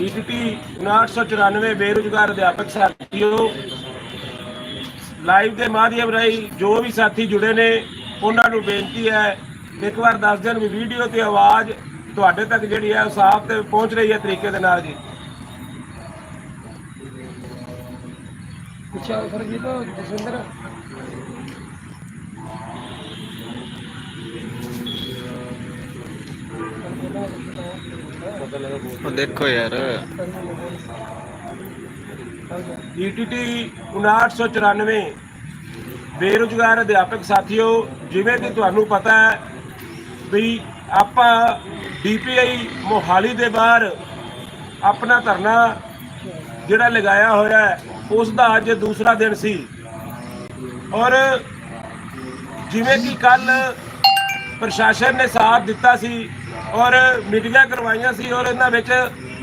ETT 994 ਬੇਰੁਜ਼ਗਾਰ ਅਧਿਆਪਕ ਸਾਥੀਓ ਲਾਈਵ ਦੇ ਮਾਧਿਅਮ ਰਾਹੀਂ ਜੋ ਵੀ ਸਾਥੀ ਜੁੜੇ ਨੇ ਉਹਨਾਂ ਨੂੰ ਬੇਨਤੀ ਹੈ ਇੱਕ ਵਾਰ ਦੱਸ ਦੇਣ ਵੀ ਵੀਡੀਓ ਤੇ ਆਵਾਜ਼ ਤੁਹਾਡੇ ਤੱਕ ਜਿਹੜੀ ਹੈ ਸਾਫ਼ ਤੇ ਪਹੁੰਚ ਰਹੀ ਹੈ ਤਰੀਕੇ ਦੇ ਨਾਲ ਜੀ। ਪਿੱਛੇ ਫਿਰ ਜੀ ਤਾਂ ਜਸਵਿੰਦਰ। ਉਹ ਦੇਖੋ ਯਾਰ। ਈਟੀਟੀ 994 ਬੇਰੁਜ਼ਗਾਰ ਅਧਿਆਪਕ ਸਾਥੀਓ, ਜਿਵੇਂ ਕਿ ਤੁਹਾਨੂੰ ਪਤਾ ਹੈ ਵੀ ਆਪਾਂ ਡੀਪੀਆਈ ਮੋਹਾਲੀ ਦੇ ਬਾਹਰ ਆਪਣਾ ਧਰਨਾ ਜਿਹੜਾ ਲਗਾਇਆ ਹੋਇਆ ਹੈ, ਉਸ ਦਾ ਅੱਜ ਦੂਸਰਾ ਦਿਨ ਸੀ। ਔਰ ਜਿਵੇਂ ਕਿ ਕੱਲ ਪ੍ਰਸ਼ਾਸਨ ਨੇ ਸਾਥ ਦਿੱਤਾ ਸੀ ਔਰ ਮੀਟਿੰਗਾਂ ਕਰਵਾਈਆਂ ਸੀ ਔਰ ਇਹਨਾਂ ਵਿੱਚ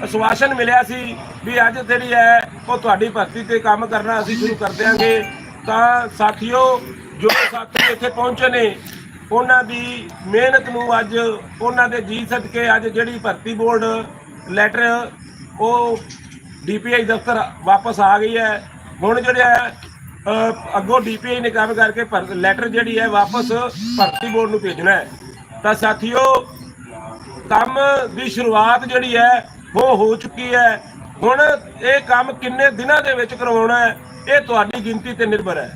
ਅਸਵਾਸ਼ਨ ਮਿਲਿਆ ਸੀ ਵੀ ਅੱਜ ਜਿਹੜੀ ਹੈ ਉਹ ਤੁਹਾਡੀ ਭਰਤੀ ਤੇ ਕੰਮ ਕਰਨਾ ਅਸੀਂ ਸ਼ੁਰੂ ਕਰ ਦਿਆਂਗੇ। ਤਾਂ ਸਾਥੀਓ ਜੋ ਸਾਥੀ ਇੱਥੇ ਪਹੁੰਚੇ ਨੇ ਉਹਨਾਂ ਦੀ ਮਿਹਨਤ ਨੂੰ ਅੱਜ ਉਹਨਾਂ ਦੇ ਜੀ ਸਦਕੇ ਅੱਜ ਜਿਹੜੀ ਭਰਤੀ ਬੋਰਡ ਲੈਟਰ ਉਹ ਡੀਪੀਆਈ ਦਫ਼ਤਰ ਵਾਪਸ ਆ ਗਈ ਹੈ। ਹੁਣ ਜਿਹੜਾ ਹੈ, ਅਹ, ਅੱਗੋਂ ਡੀਪੀਆਈ ਨੇ ਕੰਮ ਕਰਕੇ ਲੈਟਰ ਜਿਹੜੀ ਹੈ ਵਾਪਸ ਭਰਤੀ ਬੋਰਡ ਨੂੰ ਭੇਜਣਾ ਹੈ। ਤਾਂ ਸਾਥੀਓ ਕੰਮ ਦੀ ਸ਼ੁਰੂਆਤ ਜਿਹੜੀ ਹੈ, ਉਹ ਹੋ ਚੁੱਕੀ ਹੈ। ਹੁਣ ਇਹ ਕੰਮ ਕਿੰਨੇ ਦਿਨਾਂ ਦੇ ਵਿੱਚ ਕਰਵਾਉਣਾ ਹੈ, ਇਹ ਤੁਹਾਡੀ ਗਿਣਤੀ ਤੇ ਨਿਰਭਰ ਹੈ।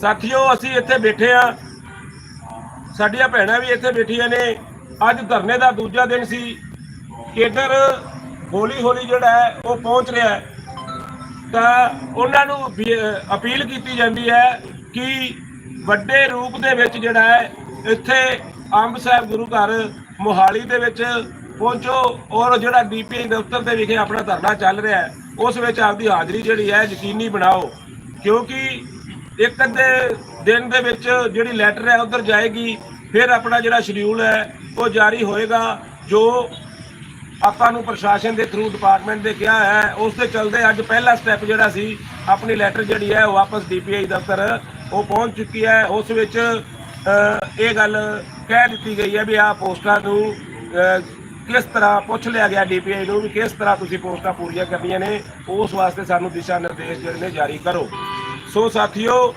ਸਾਥੀਓ, ਅਸੀਂ ਇੱਥੇ ਬੈਠੇ ਆ ਸਾਡੀਆਂ ਭੈਣਾਂ ਵੀ ਇੱਥੇ ਬੈਠੀਆਂ ਨੇ। ਅੱਜ ਧਰਨੇ ਦਾ ਦੂਜਾ ਦਿਨ ਸੀ। ਕੇਡਰ ਹੌਲੀ ਹੌਲੀ ਜਿਹੜਾ ਹੈ, ਉਹ ਪਹੁੰਚ ਰਿਹਾ ਹੈ। ਤਾਂ ਉਹਨਾਂ ਨੂੰ ਅਪੀਲ ਕੀਤੀ ਜਾਂਦੀ ਹੈ ਕਿ ਵੱਡੇ ਰੂਪ ਦੇ ਵਿੱਚ ਜਿਹੜਾ ਹੈ, ਇੱਥੇ ਅੰਬ ਸਾਹਿਬ ਗੁਰੂ ਘਰ ਮੋਹਾਲੀ ਦੇ ਵਿੱਚ ਪਹੁੰਚੋ ਔਰ ਜਿਹੜਾ ਡੀਪੀਆਈ ਦਫ਼ਤਰ ਦੇ ਵਿਖੇ ਆਪਣਾ ਧਰਨਾ ਚੱਲ ਰਿਹਾ ਹੈ, ਉਸ ਵਿੱਚ ਆਪਦੀ ਹਾਜ਼ਰੀ ਜਿਹੜੀ ਹੈ ਯਕੀਨੀ ਬਣਾਓ, ਕਿਉਂਕਿ ਇੱਕ ਅੱਧੇ ਦਿਨ ਦੇ ਵਿੱਚ ਜਿਹੜੀ ਲੈਟਰ ਹੈ ਉਧਰ ਜਾਏਗੀ, ਫਿਰ ਆਪਣਾ ਜਿਹੜਾ ਸ਼ਡਿਊਲ ਹੈ, ਉਹ ਜਾਰੀ ਹੋਏਗਾ, ਜੋ ਆਪਾਂ ਨੂੰ ਪ੍ਰਸ਼ਾਸਨ ਦੇ ਥਰੂ ਡਿਪਾਰਟਮੈਂਟ ਦੇ ਕਿਹਾ ਹੈ, ਉਸ ਦੇ ਚਲਦੇ ਅੱਜ ਪਹਿਲਾ ਸਟੈਪ ਜਿਹੜਾ ਸੀ, ਆਪਣੀ ਲੈਟਰ ਜਿਹੜੀ ਹੈ ਉਹ ਵਾਪਸ ਡੀਪੀਆਈ ਦਫ਼ਤਰ, ਉਹ ਪਹੁੰਚ ਚੁੱਕੀ ਹੈ, ਉਸ ਵਿੱਚ ਇਹ ਗੱਲ ਕਹਿ ਦਿੱਤੀ ਗਈ ਹੈ ਵੀ ਆਹ ਪੋਸਟਾਂ ਨੂੰ ਕਿਸ ਤਰ੍ਹਾਂ ਪੁੱਛ ਲਿਆ ਗਿਆ ਡੀਪੀਆਈ ਨੂੰ ਵੀ ਕਿਸ ਤਰ੍ਹਾਂ ਤੁਸੀਂ ਪੋਸਟਾਂ ਪੂਰੀਆਂ ਕਰਨੀਆਂ ਨੇ, ਉਸ ਵਾਸਤੇ ਸਾਨੂੰ ਦਿਸ਼ਾ ਨਿਰਦੇਸ਼ ਜਿਹੜੇ ਨੇ ਜਾਰੀ ਕਰੋ। ਸੋ ਸਾਥੀਓ,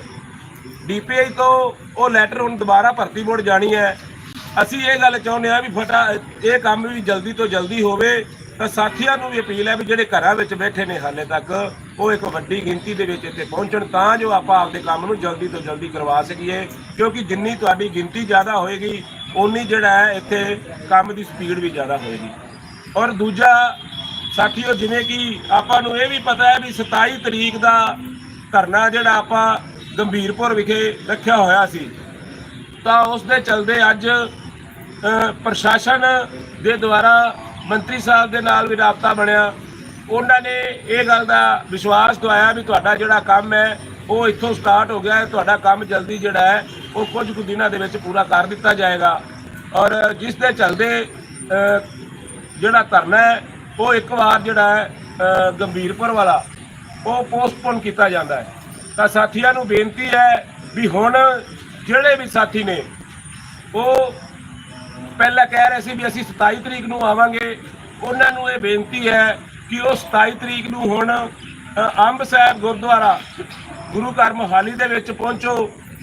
ਡੀਪੀਆਈ ਤੋਂ ਉਹ ਲੈਟਰ ਹੁਣ ਦੁਬਾਰਾ ਭਰਤੀ ਬੋਰਡ ਜਾਣੀ ਹੈ। ਅਸੀਂ ਇਹ ਗੱਲ ਚਾਹੁੰਦੇ ਆ ਵੀ ਫਟਾ, ਇਹ ਕੰਮ ਵੀ ਜਲਦੀ ਤੋਂ ਜਲਦੀ ਹੋਵੇ ਤਾਂ ਸਾਥੀਆਂ ਨੂੰ ਵੀ ਅਪੀਲ ਹੈ ਵੀ ਜਿਹੜੇ ਘਰਾਂ ਵਿੱਚ ਬੈਠੇ ਨੇ ਹਾਲੇ ਤੱਕ, ਉਹ ਇੱਕ ਵੱਡੀ ਗਿਣਤੀ ਦੇ ਵਿੱਚ ਇੱਥੇ ਪਹੁੰਚਣ ਤਾਂ ਜੋ ਆਪਾਂ ਆਪਦੇ ਕੰਮ ਨੂੰ ਜਲਦੀ ਤੋਂ ਜਲਦੀ ਕਰਵਾ ਸਕੀਏ, ਕਿਉਂਕਿ ਜਿੰਨੀ ਤੁਹਾਡੀ ਗਿਣਤੀ ਜ਼ਿਆਦਾ ਹੋਏਗੀ, ਓਨੀ ਜਿਹੜਾ ਹੈ ਇੱਥੇ ਕੰਮ ਦੀ ਸਪੀਡ ਵੀ ਜ਼ਿਆਦਾ ਹੋਏਗੀ। ਔਰ ਦੂਜਾ ਸਾਥੀਓ, ਜਿਵੇਂ ਕਿ ਆਪਾਂ ਨੂੰ ਇਹ ਵੀ ਪਤਾ ਹੈ ਵੀ 27 ਤਰੀਕ ਦਾ ਧਰਨਾ ਜਿਹੜਾ ਆਪਾਂ ਗੰਭੀਰਪੁਰ ਵਿਖੇ ਰੱਖਿਆ ਹੋਇਆ ਸੀ, ਤਾਂ ਉਸ ਦੇ ਚਲਦੇ ਅੱਜ ਪ੍ਰਸ਼ਾਸਨ ਦੇ ਦੁਆਰਾ ਮੰਤਰੀ ਸਾਹਿਬ ਦੇ ਨਾਲ ਵੀ ਰਾਬਤਾ ਬਣਿਆ। ਉਹਨਾਂ ਨੇ ਇਹ ਗੱਲ ਦਾ ਵਿਸ਼ਵਾਸ ਦਵਾਇਆ ਵੀ ਤੁਹਾਡਾ ਜਿਹੜਾ ਕੰਮ ਹੈ, ਉਹ ਇੱਥੋਂ ਸਟਾਰਟ ਹੋ ਗਿਆ ਹੈ। ਤੁਹਾਡਾ ਕੰਮ ਜਲਦੀ ਜਿਹੜਾ ਹੈ, ਉਹ ਕੁਝ ਕੁ ਦਿਨਾਂ ਦੇ ਵਿੱਚ ਪੂਰਾ ਕਰ ਦਿੱਤਾ ਜਾਏਗਾ। ਔਰ ਜਿਸ ਦੇ ਚਲਦੇ ਜਿਹੜਾ ਧਰਨਾ ਹੈ, ਉਹ ਇੱਕ ਵਾਰ ਜਿਹੜਾ ਹੈ ਗੰਭੀਰਪੁਰ ਵਾਲਾ, ਉਹ ਪੋਸਟਪੋਨ ਕੀਤਾ ਜਾਂਦਾ ਹੈ। ਤਾਂ ਸਾਥੀਆਂ ਨੂੰ ਬੇਨਤੀ ਹੈ ਵੀ ਹੁਣ ਜਿਹੜੇ ਵੀ ਸਾਥੀ ਨੇ, ਉਹ ਪਹਿਲਾਂ ਕਹਿ ਰਹੇ ਸੀ ਵੀ ਅਸੀਂ 27 ਤਰੀਕ ਨੂੰ ਆਵਾਂਗੇ। ਉਹਨਾਂ ਨੂੰ ਇਹ ਬੇਨਤੀ ਹੈ ਕਿ ਉਹ 27 ਤਰੀਕ ਨੂੰ ਹੁਣ ਅੰਬ ਸਾਹਿਬ ਗੁਰਦੁਆਰਾ ਗੁਰੂ ਘਰ ਮੋਹਾਲੀ ਦੇ ਵਿੱਚ ਪਹੁੰਚੋ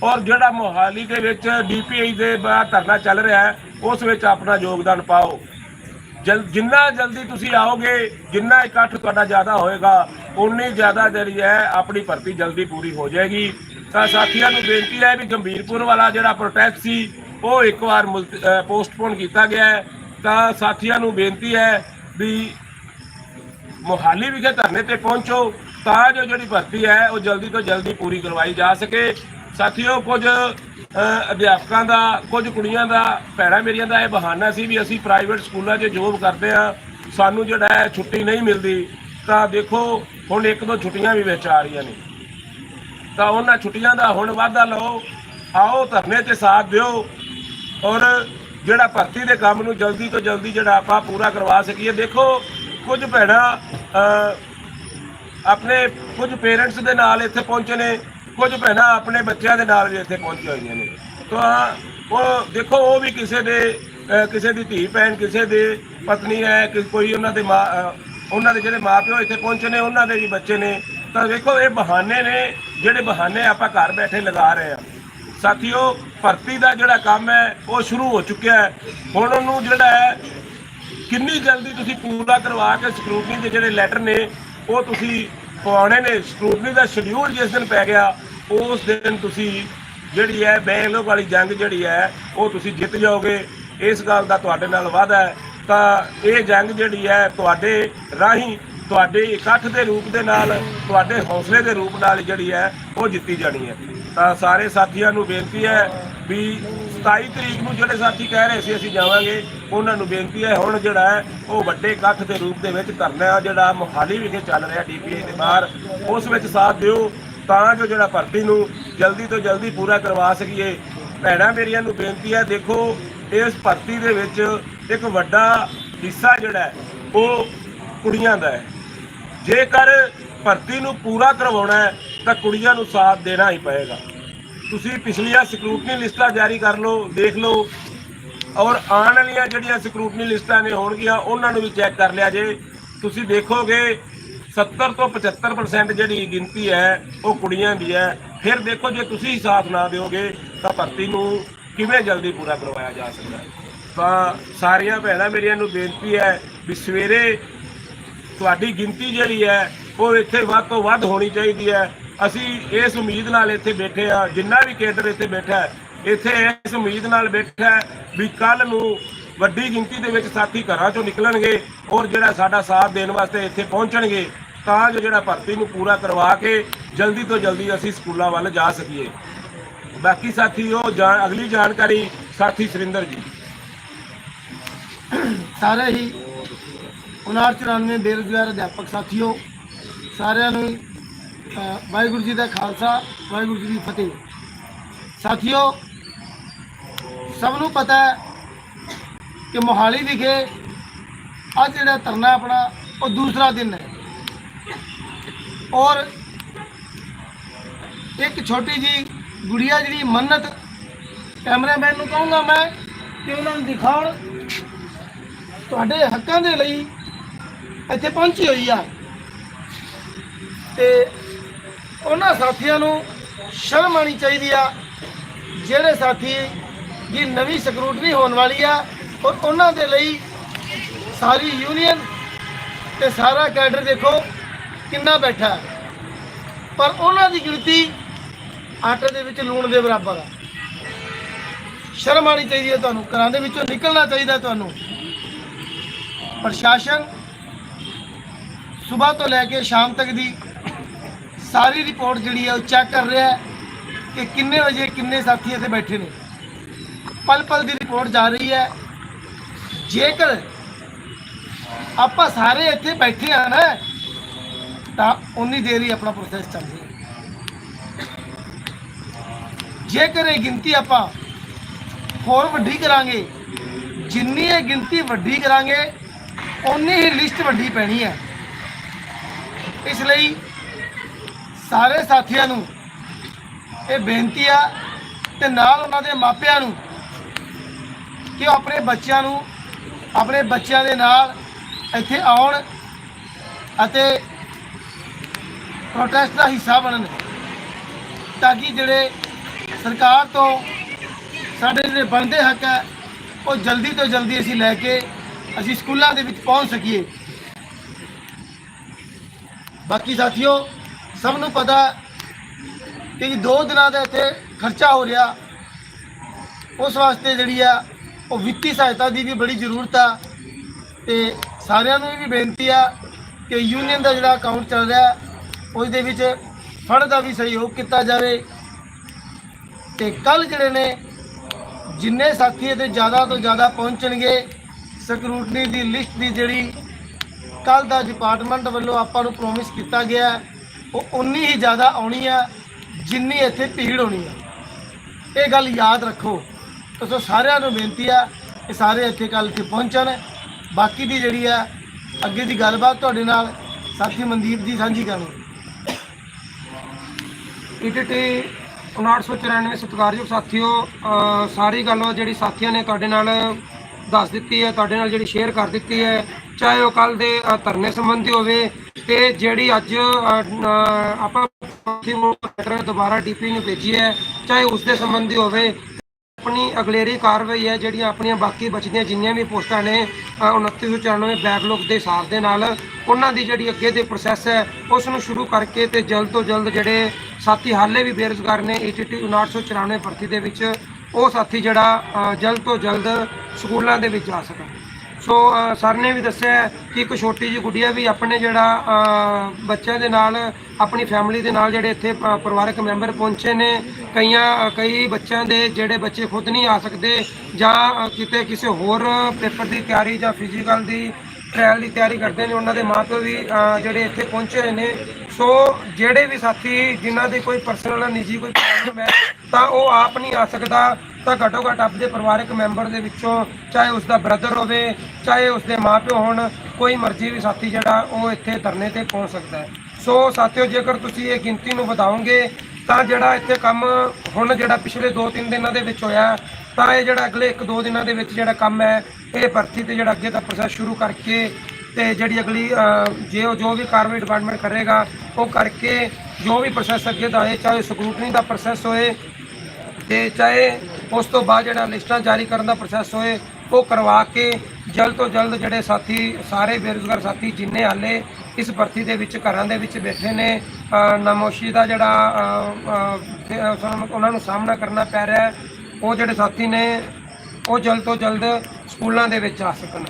ਔਰ ਜਿਹੜਾ ਮੋਹਾਲੀ ਦੇ ਵਿੱਚ ਡੀਪੀਆਈ ਦੇ ਬਾਹਰ ਧਰਨਾ ਚੱਲ ਰਿਹਾ ਹੈ, ਉਸ ਵਿੱਚ ਆਪਣਾ ਯੋਗਦਾਨ ਪਾਓ। ਜਲ, ਜਿੰਨਾ ਜਲਦੀ ਤੁਸੀਂ ਆਓਗੇ, ਜਿੰਨਾ ਇਕੱਠ ਤੁਹਾਡਾ ਜ਼ਿਆਦਾ ਹੋਏਗਾ ਉਨੀ ਜ਼ਿਆਦਾ ਜਿਹੜੀ ਹੈ ਆਪਣੀ ਭਰਤੀ ਜਲਦੀ ਪੂਰੀ ਹੋ ਜਾਏਗੀ। ਤਾਂ ਸਾਥੀਆਂ ਨੂੰ ਬੇਨਤੀ ਹੈ ਵੀ ਗੰਭੀਰਪੁਰ ਵਾਲਾ ਜਿਹੜਾ ਪ੍ਰੋਟੈਸਟ ਸੀ, ਉਹ ਇੱਕ ਵਾਰ ਪੋਸਟਪੋਨ ਕੀਤਾ ਗਿਆ ਹੈ। ਤਾਂ ਸਾਥੀਆਂ ਨੂੰ ਬੇਨਤੀ ਹੈ ਵੀ ਮੋਹਾਲੀ ਵਿਖੇ ਧਰਨੇ ਤੇ ਪਹੁੰਚੋ, ਤਾਂ ਜੋ ਜਿਹੜੀ ਭਰਤੀ ਹੈ, ਉਹ ਜਲਦੀ ਤੋਂ ਜਲਦੀ ਪੂਰੀ ਕਰਵਾਈ ਜਾ ਸਕੇ। ਸਾਥੀਓ, ਕੁਝ ਅਧਿਆਪਕਾਂ ਦਾ, ਕੁਝ ਕੁੜੀਆਂ ਦਾ, ਭੈਣਾਂ ਮੇਰੀਆਂ ਦਾ ਇਹ ਬਹਾਨਾ ਸੀ ਵੀ ਅਸੀਂ ਪ੍ਰਾਈਵੇਟ ਸਕੂਲਾਂ 'ਚ ਜੋਬ ਕਰਦੇ ਆ ਸਾਨੂੰ ਜਿਹੜਾ ਹੈ, ਛੁੱਟੀ ਨਹੀਂ ਮਿਲਦੀ। ਤਾਂ ਦੇਖੋ, ਹੁਣ ਇੱਕ ਦੋ ਛੁੱਟੀਆਂ ਵੀ ਵਿੱਚ ਆ ਰਹੀਆਂ ਨੇ। ਤਾਂ ਉਹਨਾਂ ਛੁੱਟੀਆਂ ਦਾ ਹੁਣ ਵਾਅਦਾ ਲਓ, ਆਓ ਧਰਨੇ 'ਚ ਸਾਥ ਦਿਓ ਔਰ ਜਿਹੜਾ ਭਰਤੀ ਦੇ ਕੰਮ ਨੂੰ ਜਲਦੀ ਤੋਂ ਜਲਦੀ ਜਿਹੜਾ ਆਪਾਂ ਪੂਰਾ ਕਰਵਾ ਸਕੀਏ। ਦੇਖੋ, ਕੁਝ ਭੈਣਾਂ ਆਪਣੇ ਕੁਝ ਪੇਰੈਂਟਸ ਦੇ ਨਾਲ ਇੱਥੇ ਪਹੁੰਚੇ ਨੇ, ਕੁਝ ਭੈਣਾਂ ਆਪਣੇ ਬੱਚਿਆਂ ਦੇ ਨਾਲ ਵੀ ਇੱਥੇ ਪਹੁੰਚੀਆਂ ਹੋਈਆਂ ਨੇ। ਤਾਂ ਉਹ ਦੇਖੋ, ਉਹ ਵੀ ਕਿਸੇ ਦੇ ਕਿਸੇ ਦੀ ਧੀ ਭੈਣ, ਕਿਸੇ ਦੇ ਪਤਨੀ ਹੈ ਕੋਈ ਉਹਨਾਂ ਦੇ ਮਾਂ ਉਹਨਾਂ ਦੇ ਜਿਹੜੇ ਮਾਪਿਓ ਇੱਥੇ ਪਹੁੰਚੇ ਨੇ, ਉਹਨਾਂ ਦੇ ਵੀ ਬੱਚੇ ਨੇ। ਤਾਂ ਦੇਖੋ, ਇਹ ਬਹਾਨੇ ਨੇ, ਜਿਹੜੇ ਬਹਾਨੇ ਆਪਾਂ ਘਰ ਬੈਠੇ ਲਗਾ ਰਹੇ ਆ ਸਾਥੀਓ, ਭਰਤੀ ਦਾ ਜਿਹੜਾ ਕੰਮ ਹੈ, ਉਹ ਸ਼ੁਰੂ ਹੋ ਚੁੱਕਿਆ ਹੈ। ਹੁਣ ਉਹਨੂੰ ਜਿਹੜਾ ਹੈ, ਕਿੰਨੀ ਜਲਦੀ ਤੁਸੀਂ ਪੂਰਾ ਕਰਵਾ ਕੇ ਸਕਰੂਟਨੀ ਦੇ ਜਿਹੜੇ ਲੈਟਰ ਨੇ, ਉਹ ਤੁਸੀਂ ਪਵਾਉਣੇ ਨੇ। ਸਕਰੂਟਨੀ ਦਾ ਸ਼ਡਿਊਲ ਜਿਸ ਦਿਨ ਪੈ ਗਿਆ, ਉਸ ਦਿਨ ਤੁਸੀਂ ਜਿਹੜੀ ਹੈ, ਬੈਂਗਲੋਰ ਵਾਲੀ ਜੰਗ ਜਿਹੜੀ ਹੈ, ਉਹ ਤੁਸੀਂ ਜਿੱਤ ਜਾਓਗੇ। ਇਸ ਗੱਲ ਦਾ ਤੁਹਾਡੇ ਨਾਲ ਵਾਅਦਾ ਹੈ। ਤਾਂ ਇਹ ਜੰਗ ਜਿਹੜੀ ਹੈ, ਤੁਹਾਡੇ ਰਾਹੀਂ ਤੁਹਾਡੇ ਇਕੱਠ ਦੇ ਰੂਪ ਦੇ ਨਾਲ, ਤੁਹਾਡੇ ਹੌਸਲੇ ਦੇ ਰੂਪ ਨਾਲ ਜਿਹੜੀ ਹੈ, ਉਹ ਜਿੱਤੀ ਜਾਣੀ ਹੈ। ਤਾਂ ਸਾਰੇ ਸਾਥੀਆਂ ਨੂੰ ਬੇਨਤੀ ਹੈ ਵੀ 27 ਤਰੀਕ ਨੂੰ ਜਿਹੜੇ ਸਾਥੀ ਕਹਿ ਰਹੇ ਸੀ ਅਸੀਂ ਜਾਵਾਂਗੇ, ਉਹਨਾਂ ਨੂੰ ਬੇਨਤੀ ਹੈ ਹੁਣ ਜਿਹੜਾ ਹੈ, ਉਹ ਵੱਡੇ ਇਕੱਠ ਦੇ ਰੂਪ ਦੇ ਵਿੱਚ ਕਰਨਾ ਜਿਹੜਾ ਮੋਹਾਲੀ ਵਿਖੇ ਚੱਲ ਰਿਹਾ ਡੀਪੀਏ ਦੇ ਬਾਹਰ, ਉਸ ਵਿੱਚ ਸਾਥ ਦਿਓ, ਤਾਂ ਜੋ ਜਿਹੜਾ ਭਰਤੀ ਨੂੰ ਜਲਦੀ ਤੋਂ ਜਲਦੀ ਪੂਰਾ ਕਰਵਾ ਸਕੀਏ। ਭੈਣਾਂ ਮੇਰੀਆਂ ਨੂੰ ਬੇਨਤੀ ਹੈ, ਦੇਖੋ, ਇਸ ਭਰਤੀ ਦੇ ਵਿੱਚ ਇੱਕ ਵੱਡਾ ਹਿੱਸਾ ਜਿਹੜਾ ਉਹ ਕੁੜੀਆਂ ਦਾ ਹੈ। ਜੇਕਰ ਭਰਤੀ ਨੂੰ ਪੂਰਾ ਕਰਵਾਉਣਾ ਹੈ, ਤਾਂ ਕੁੜੀਆਂ ਨੂੰ ਸਾਥ ਦੇਣਾ ਹੀ ਪਏਗਾ। ਤੁਸੀਂ ਪਿਛਲੀਆਂ ਸਕਰੂਟਨੀ ਲਿਸਟਾਂ ਜਾਰੀ ਕਰ ਲਓ, ਦੇਖ ਲਓ। ਔਰ ਆਉਣ ਵਾਲੀਆਂ ਜਿਹੜੀਆਂ ਸਕਰੂਟਨੀ ਲਿਸਟਾਂ ਨੇ ਹੋਣਗੀਆਂ, ਉਹਨਾਂ ਨੂੰ ਵੀ ਚੈੱਕ ਕਰ ਲਿਆ ਜੇ। ਤੁਸੀਂ ਦੇਖੋਗੇ 70 ਤੋਂ 75% ਜਿਹੜੀ ਗਿਣਤੀ ਹੈ, ਉਹ ਕੁੜੀਆਂ ਦੀ ਹੈ। ਫਿਰ ਦੇਖੋ, ਜੇ ਤੁਸੀਂ ਸਾਥ ਨਾ ਦਿਓਗੇ, ਤਾਂ ਭਰਤੀ ਨੂੰ ਕਿਵੇਂ ਜਲਦੀ ਪੂਰਾ ਕਰਵਾਇਆ ਜਾ ਸਕਦਾ ਤਾਂ ਸਾਰੀਆਂ ਭੈਣਾਂ ਮੇਰੀਆਂ ਨੂੰ ਬੇਨਤੀ ਹੈ ਵੀ ਸਵੇਰੇ ਤੁਹਾਡੀ ਗਿਣਤੀ ਜਿਹੜੀ ਹੈ, ਉਹ ਇੱਥੇ ਵੱਧ ਤੋਂ ਵੱਧ ਹੋਣੀ ਚਾਹੀਦੀ ਹੈ। ਅਸੀਂ ਇਸ ਉਮੀਦ ਨਾਲ ਇੱਥੇ ਬੈਠੇ ਆ ਜਿੰਨਾ ਵੀ ਕੇਡਰ ਇੱਥੇ ਬੈਠਾ ਇੱਥੇ ਇਸ ਉਮੀਦ ਨਾਲ ਬੈਠਾ ਵੀ ਕੱਲ ਨੂੰ ਵੱਡੀ ਗਿਣਤੀ ਦੇ ਵਿੱਚ ਸਾਥੀ ਘਰਾਂ ਚੋਂ ਨਿਕਲਣਗੇ ਔਰ ਜਿਹੜਾ ਸਾਡਾ ਸਾਥ ਦੇਣ ਵਾਸਤੇ ਇੱਥੇ ਪਹੁੰਚਣਗੇ, ਤਾਂ ਜੋ ਜਿਹੜਾ ਭਰਤੀ ਨੂੰ ਪੂਰਾ ਕਰਵਾ ਕੇ ਜਲਦੀ ਤੋਂ ਜਲਦੀ ਅਸੀਂ ਸਕੂਲਾਂ ਵੱਲ ਜਾ ਸਕੀਏ। ਬਾਕੀ ਸਾਥੀ, ਉਹ ਜਾਣ, ਅਗਲੀ ਜਾਣਕਾਰੀ ਸਾਥੀ ਸੁਰਿੰਦਰ ਜੀ। ਸਾਰੇ ਹੀ 5994 ਬੇਰੁਜ਼ਗਾਰ ਅਧਿਆਪਕ ਸਾਥੀਓ, ਸਾਰਿਆਂ ਨੂੰ ਵਾਹਿਗੁਰੂ ਜੀ ਦਾ ਖਾਲਸਾ, ਵਾਹਿਗੁਰੂ ਜੀ ਦੀ ਫਤਿਹ। ਸਾਥੀਓ, ਸਭ ਨੂੰ ਪਤਾ ਹੈ ਕਿ ਮੋਹਾਲੀ ਵਿਖੇ ਅੱਜ ਜਿਹੜਾ ਧਰਨਾ ਆਪਣਾ, ਉਹ ਦੂਸਰਾ ਦਿਨ ਹੈ। ਔਰ ਇੱਕ ਛੋਟੀ ਜੀ ਗੁੜੀਆ ਜਿਹੜੀ ਮੰਨਤ ਕੈਮਰਾਮੈਨ ਨੂੰ ਕਹੂੰਗਾ ਮੈਂ ਕਿ ਉਹਨਾਂ ਨੂੰ ਦਿਖਾਉਣ। ਤੁਹਾਡੇ ਹੱਕਾਂ ਦੇ ਲਈ ਇੱਥੇ ਪਹੁੰਚੀ ਹੋਈ ਆ। ਤੇ ਉਹਨਾਂ ਸਾਥੀਆਂ ਨੂੰ ਸ਼ਰਮ ਆਣੀ ਚਾਹੀਦੀ ਆ, ਜਿਹੜੇ ਸਾਥੀ ਦੀ ਨਵੀਂ ਸਕਰੂਟਨੀ ਹੋਣ ਵਾਲੀ ਆ ਔਰ ਉਹਨਾਂ ਦੇ ਲਈ ਸਾਰੀ ਯੂਨੀਅਨ ਤੇ ਸਾਰਾ ਕੈਡਰ ਦੇਖੋ ਕਿੰਨਾ ਬੈਠਾ ਪਰ ਉਹਨਾਂ ਦੀ ਗਿਣਤੀ ਆਟੇ ਦੇ ਵਿੱਚ ਲੂਣ ਦੇ ਬਰਾਬਰ ਆ। ਸ਼ਰਮ ਆਣੀ ਚਾਹੀਦੀ ਹੈ ਤੁਹਾਨੂੰ, ਘਰਾਂ ਦੇ ਵਿੱਚੋਂ ਨਿਕਲਣਾ ਚਾਹੀਦਾ ਤੁਹਾਨੂੰ। ਪ੍ਰਸ਼ਾਸਨ ਸਵੇਰ ਤੋਂ ਲੈ ਕੇ ਸ਼ਾਮ ਤੱਕ ਦੀ ਸਾਰੀ ਰਿਪੋਰਟ ਜਿਹੜੀ ਹੈ ਉਹ ਚੈੱਕ ਕਰ ਰਿਹਾ ਹੈ ਕਿ ਕਿੰਨੇ ਵਜੇ ਕਿੰਨੇ ਸਾਥੀ ਇੱਥੇ ਬੈਠੇ ਨੇ। ਪਲ ਪਲ ਦੀ ਰਿਪੋਰਟ ਜਾ ਰਹੀ ਹੈ। ਜੇਕਰ ਆਪਾਂ ਸਾਰੇ ਇੱਥੇ ਬੈਠੇ ਆ ਨਾ, ਤਾਂ ਉਨੀ ਦੇਰ ਹੀ ਆਪਣਾ ਪ੍ਰੋਸੈਸ ਚੱਲ ਰਿਹਾ ਜੇਕਰ ਇਹ ਗਿਣਤੀ ਆਪਾਂ ਹੋਰ ਵੱਡੀ ਕਰਾਂਗੇ, ਜਿੰਨੀ ਇਹ ਗਿਣਤੀ ਵੱਡੀ ਕਰਾਂਗੇ ਉਨੀ ਹੀ ਲਿਸਟ ਵੱਡੀ ਪੈਣੀ ਹੈ। ਇਸ ਲਈ ਸਾਰੇ ਸਾਥੀਆਂ ਨੂੰ ਇਹ ਬੇਨਤੀ ਆ ਤੇ ਨਾਲ ਉਹਨਾਂ ਦੇ ਮਾਪਿਆਂ ਨੂੰ ਕਿ ਉਹ ਆਪਣੇ ਬੱਚਿਆਂ ਨੂੰ ਆਪਣੇ ਬੱਚਿਆਂ ਦੇ ਨਾਲ ਇੱਥੇ ਆਉਣ ਅਤੇ ਪ੍ਰੋਟੈਸਟ ਦਾ ਹਿੱਸਾ ਬਣਨ ਤਾਂ ਕਿ ਜਿਹੜੇ ਸਰਕਾਰ ਤੋਂ ਸਾਡੇ ਜਿਹੜੇ ਬਣਦੇ ਹੱਕ ਹੈ, ਉਹ ਜਲਦੀ ਤੋਂ ਜਲਦੀ ਅਸੀਂ ਲੈ ਕੇ ਅਸੀਂ ਸਕੂਲਾਂ ਦੇ ਵਿੱਚ ਪਹੁੰਚ ਸਕੀਏ। ਬਾਕੀ ਸਾਥੀਓ, ਸਭ ਨੂੰ ਪਤਾ ਕਿ ਜੀ ਦੋ ਦਿਨਾਂ ਦਾ ਇੱਥੇ ਖਰਚਾ ਹੋ ਰਿਹਾ। ਉਸ ਵਾਸਤੇ ਜਿਹੜੀ ਆ, ਉਹ ਵਿੱਤੀ ਸਹਾਇਤਾ ਦੀ ਵੀ ਬੜੀ ਜ਼ਰੂਰਤ ਆ। ਤੇ ਸਾਰਿਆਂ ਨੂੰ ਇਹ ਵੀ ਬੇਨਤੀ ਆ ਕਿ ਯੂਨੀਅਨ ਦਾ ਜਿਹੜਾ ਅਕਾਊਂਟ ਚੱਲ ਰਿਹਾ ਉਸ ਦੇ ਵਿੱਚ ਫੰਡ ਦਾ ਵੀ ਸਹਿਯੋਗ ਕੀਤਾ ਜਾਵੇ। ਤੇ ਕੱਲ ਜਿਹੜੇ ਨੇ, ਜਿੰਨੇ ਸਾਥੀ ਇਹਦੇ ਜ਼ਿਆਦਾ ਤੋਂ ਜ਼ਿਆਦਾ ਪਹੁੰਚਣਗੇ ਸਕਰੂਟਨੀ ਦੀ ਲਿਸਟ ਦੀ ਜਿਹੜੀ ਕੱਲ ਦਾ ਡਿਪਾਰਟਮੈਂਟ ਵੱਲੋਂ ਆਪਾਂ ਨੂੰ ਪ੍ਰੋਮਿਸ ਕੀਤਾ ਗਿਆ ਉਹ ਉਨੀ ਹੀ ਜ਼ਿਆਦਾ ਆਉਣੀ ਆ ਜਿੰਨੀ ਇੱਥੇ ਭੀੜ ਹੋਣੀ ਆ ਇਹ ਗੱਲ ਯਾਦ ਰੱਖੋ ਸੋ ਸਾਰਿਆਂ ਨੂੰ ਬੇਨਤੀ ਆ ਕਿ ਸਾਰੇ ਇੱਥੇ ਕੱਲ ਇੱਥੇ ਪਹੁੰਚਣ। ਬਾਕੀ ਦੀ ਜਿਹੜੀ ਆ ਅੱਗੇ ਦੀ ਗੱਲਬਾਤ ਤੁਹਾਡੇ ਨਾਲ ਸਾਥੀ ਮਨਦੀਪ ਜੀ ਸਾਂਝੀ ਕਰਨੀ ਈਟੀਟੀ 5994 ਸਤਿਕਾਰਯੋਗ ਸਾਥੀਓ ਸਾਰੀ ਗੱਲ ਜਿਹੜੀ ਸਾਥੀਆਂ ਨੇ ਤੁਹਾਡੇ ਨਾਲ ਦੱਸ ਦਿੱਤੀ ਹੈ ਤੁਹਾਡੇ ਨਾਲ ਜਿਹੜੀ ਸ਼ੇਅਰ ਕਰ ਦਿੱਤੀ ਹੈ ਚਾਹੇ ਉਹ ਕੱਲ ਦੇ ਧਰਨੇ ਸੰਬੰਧੀ ਹੋਵੇ ਤੇ ਜਿਹੜੀ ਅੱਜ ਆਪਾਂ ਪਾਰਟੀ ਨੂੰ ਲੈਟਰ ਦੁਬਾਰਾ ਡੀਪੀ ਨੂੰ ਭੇਜੀ ਹੈ ਚਾਹੇ ਉਸ ਦੇ ਸੰਬੰਧੀ ਹੋਵੇ ਆਪਣੀ ਅਗਲੇਰੀ ਕਾਰਵਾਈ ਹੈ ਜਿਹੜੀਆਂ ਆਪਣੀਆਂ ਬਾਕੀ ਬਚਦੀਆਂ ਜਿੰਨੀਆਂ ਵੀ ਪੋਸਟਾਂ ਨੇ ਅ, 2994 ਬੈਕਲੌਗ ਦੇ ਹਿਸਾਬ ਦੇ ਨਾਲ ਉਹਨਾਂ ਦੀ ਜਿਹੜੀ ਅੱਗੇ ਦੇ ਪ੍ਰੋਸੈਸ ਹੈ ਉਸ ਨੂੰ ਸ਼ੁਰੂ ਕਰਕੇ ਤੇ ਜਲਦ ਤੋਂ ਜਲਦ ਜਿਹੜੇ ਸਾਥੀ ਹਾਲੇ ਵੀ ਬੇਰੁਜ਼ਗਾਰ ਨੇ ਈਟੀਟੀ 994 ਭਰਤੀ ਦੇ ਵਿੱਚ ਉਹ ਸਾਥੀ ਜਿਹੜਾ ਜਲਦ ਤੋਂ ਜਲਦ ਸਕੂਲਾਂ ਦੇ ਵਿੱਚ ਆ ਸਕਣ। ਸੋ ਸਰ ਨੇ ਵੀ ਦੱਸਿਆ ਕਿ ਇੱਕ ਛੋਟੀ ਜਿਹੀ ਗੁੱਡੀਆ ਵੀ ਆਪਣੇ ਜਿਹੜਾ ਬੱਚਿਆਂ ਦੇ ਨਾਲ, ਆਪਣੀ ਫੈਮਿਲੀ ਦੇ ਨਾਲ ਜਿਹੜੇ ਇੱਥੇ ਪਰਿਵਾਰਕ ਮੈਂਬਰ ਪਹੁੰਚੇ ਨੇ, ਕਈਆਂ ਕਈ ਬੱਚਿਆਂ ਦੇ ਜਿਹੜੇ ਬੱਚੇ ਖੁਦ ਨਹੀਂ ਆ ਸਕਦੇ ਜਾਂ ਕਿਤੇ ਕਿਸੇ ਹੋਰ ਪੇਪਰ ਦੀ ਤਿਆਰੀ ਜਾਂ ਫਿਜ਼ੀਕਲ ਦੀ ਟ੍ਰਾਇਲ ਦੀ ਤਿਆਰੀ ਕਰਦੇ ਨੇ, ਉਹਨਾਂ ਦੇ ਮਾਪੇ ਵੀ ਜਿਹੜੇ ਇੱਥੇ ਪਹੁੰਚੇ ਹੋਏ ਨੇ ਸੋ ਜਿਹੜੇ ਵੀ ਸਾਥੀ ਜਿਨ੍ਹਾਂ ਦੀ ਕੋਈ ਪਰਸਨਲ ਨਿੱਜੀ ਕੋਈ ਪ੍ਰੋਬਲਮ ਹੈ, ਤਾਂ ਉਹ ਆਪ ਨਹੀਂ ਆ ਸਕਦਾ। ਤਾਂ ਘੱਟੋ ਘੱਟ ਆਪਦੇ ਪਰਿਵਾਰਕ ਮੈਂਬਰ ਦੇ ਵਿੱਚੋਂ ਚਾਹੇ ਉਸ ਦਾ ਬ੍ਰਦਰ ਹੋਵੇ, ਚਾਹੇ ਉਸ ਦੇ ਮਾਪਿਓ ਹੋਣ, ਕੋਈ ਮਰਜ਼ੀ ਵੀ ਸਾਥੀ ਜਿਹੜਾ ਉਹ ਇੱਥੇ ਧਰਨੇ ਤੇ ਪਹੁੰਚ ਸਕਦਾ ਹੈ। ਸੋ ਸਾਥੀਓ, ਜੇਕਰ ਤੁਸੀਂ ਇਹ ਗਿਣਤੀ ਨੂੰ ਵਧਾਓਗੇ, ਤਾਂ ਜਿਹੜਾ ਇੱਥੇ ਕੰਮ ਹੁਣ ਜਿਹੜਾ ਪਿਛਲੇ 2-3 ਦਿਨਾਂ ਦੇ ਵਿੱਚ ਹੋਇਆ, ਤਾਂ ਇਹ ਜਿਹੜਾ ਅਗਲੇ 1-2 ਦਿਨਾਂ ਦੇ ਵਿੱਚ ਜਿਹੜਾ ਕੰਮ ਹੈ, ਇਹ ਭਰਤੀ ਤੇ ਜਿਹੜਾ ਅੱਗੇ ਦਾ ਪ੍ਰੋਸੈਸ ਸ਼ੁਰੂ ਕਰਕੇ ਤੇ ਜਿਹੜੀ ਅਗਲੀ ਜੇ ਉਹ ਜੋ ਵੀ ਕਾਰਵਾਈ ਡਿਪਾਰਟਮੈਂਟ ਕਰੇਗਾ ਉਹ ਕਰਕੇ ਜੋ ਵੀ ਪ੍ਰੋਸੈਸ ਅੱਗੇ ਦਾ ਹੈ ਚਾਹੇ ਸਕੂਟਨੀ ਦਾ ਪ੍ਰੋਸੈਸ ਹੋਏ ਤੇ ਚਾਹੇ ਉਸ ਤੋਂ ਬਾਅਦ ਜਿਹੜਾ ਲਿਸਟਾਂ ਜਾਰੀ ਕਰਨ ਦਾ ਪ੍ਰੋਸੈਸ ਹੋਏ ਉਹ ਕਰਵਾ ਕੇ ਜਲਦ ਤੋਂ ਜਲਦ ਜਿਹੜੇ ਸਾਥੀ ਸਾਰੇ ਬੇਰੁਜ਼ਗਾਰ ਸਾਥੀ ਜਿੰਨੇ ਹਾਲੇ ਇਸ ਭਰਤੀ ਦੇ ਵਿੱਚ ਘਰਾਂ ਦੇ ਵਿੱਚ ਬੈਠੇ ਨੇ ਅ, ਨਾਮੋਸ਼ੀ ਦਾ ਜਿਹੜਾ ਉਹਨਾਂ ਨੂੰ ਸਾਹਮਣਾ ਕਰਨਾ ਪੈ ਰਿਹਾ ਉਹ ਜਿਹੜੇ ਸਾਥੀ ਨੇ ਉਹ ਜਲਦ ਤੋਂ ਜਲਦ ਸਕੂਲਾਂ ਦੇ ਵਿੱਚ ਆ ਸਕਣ।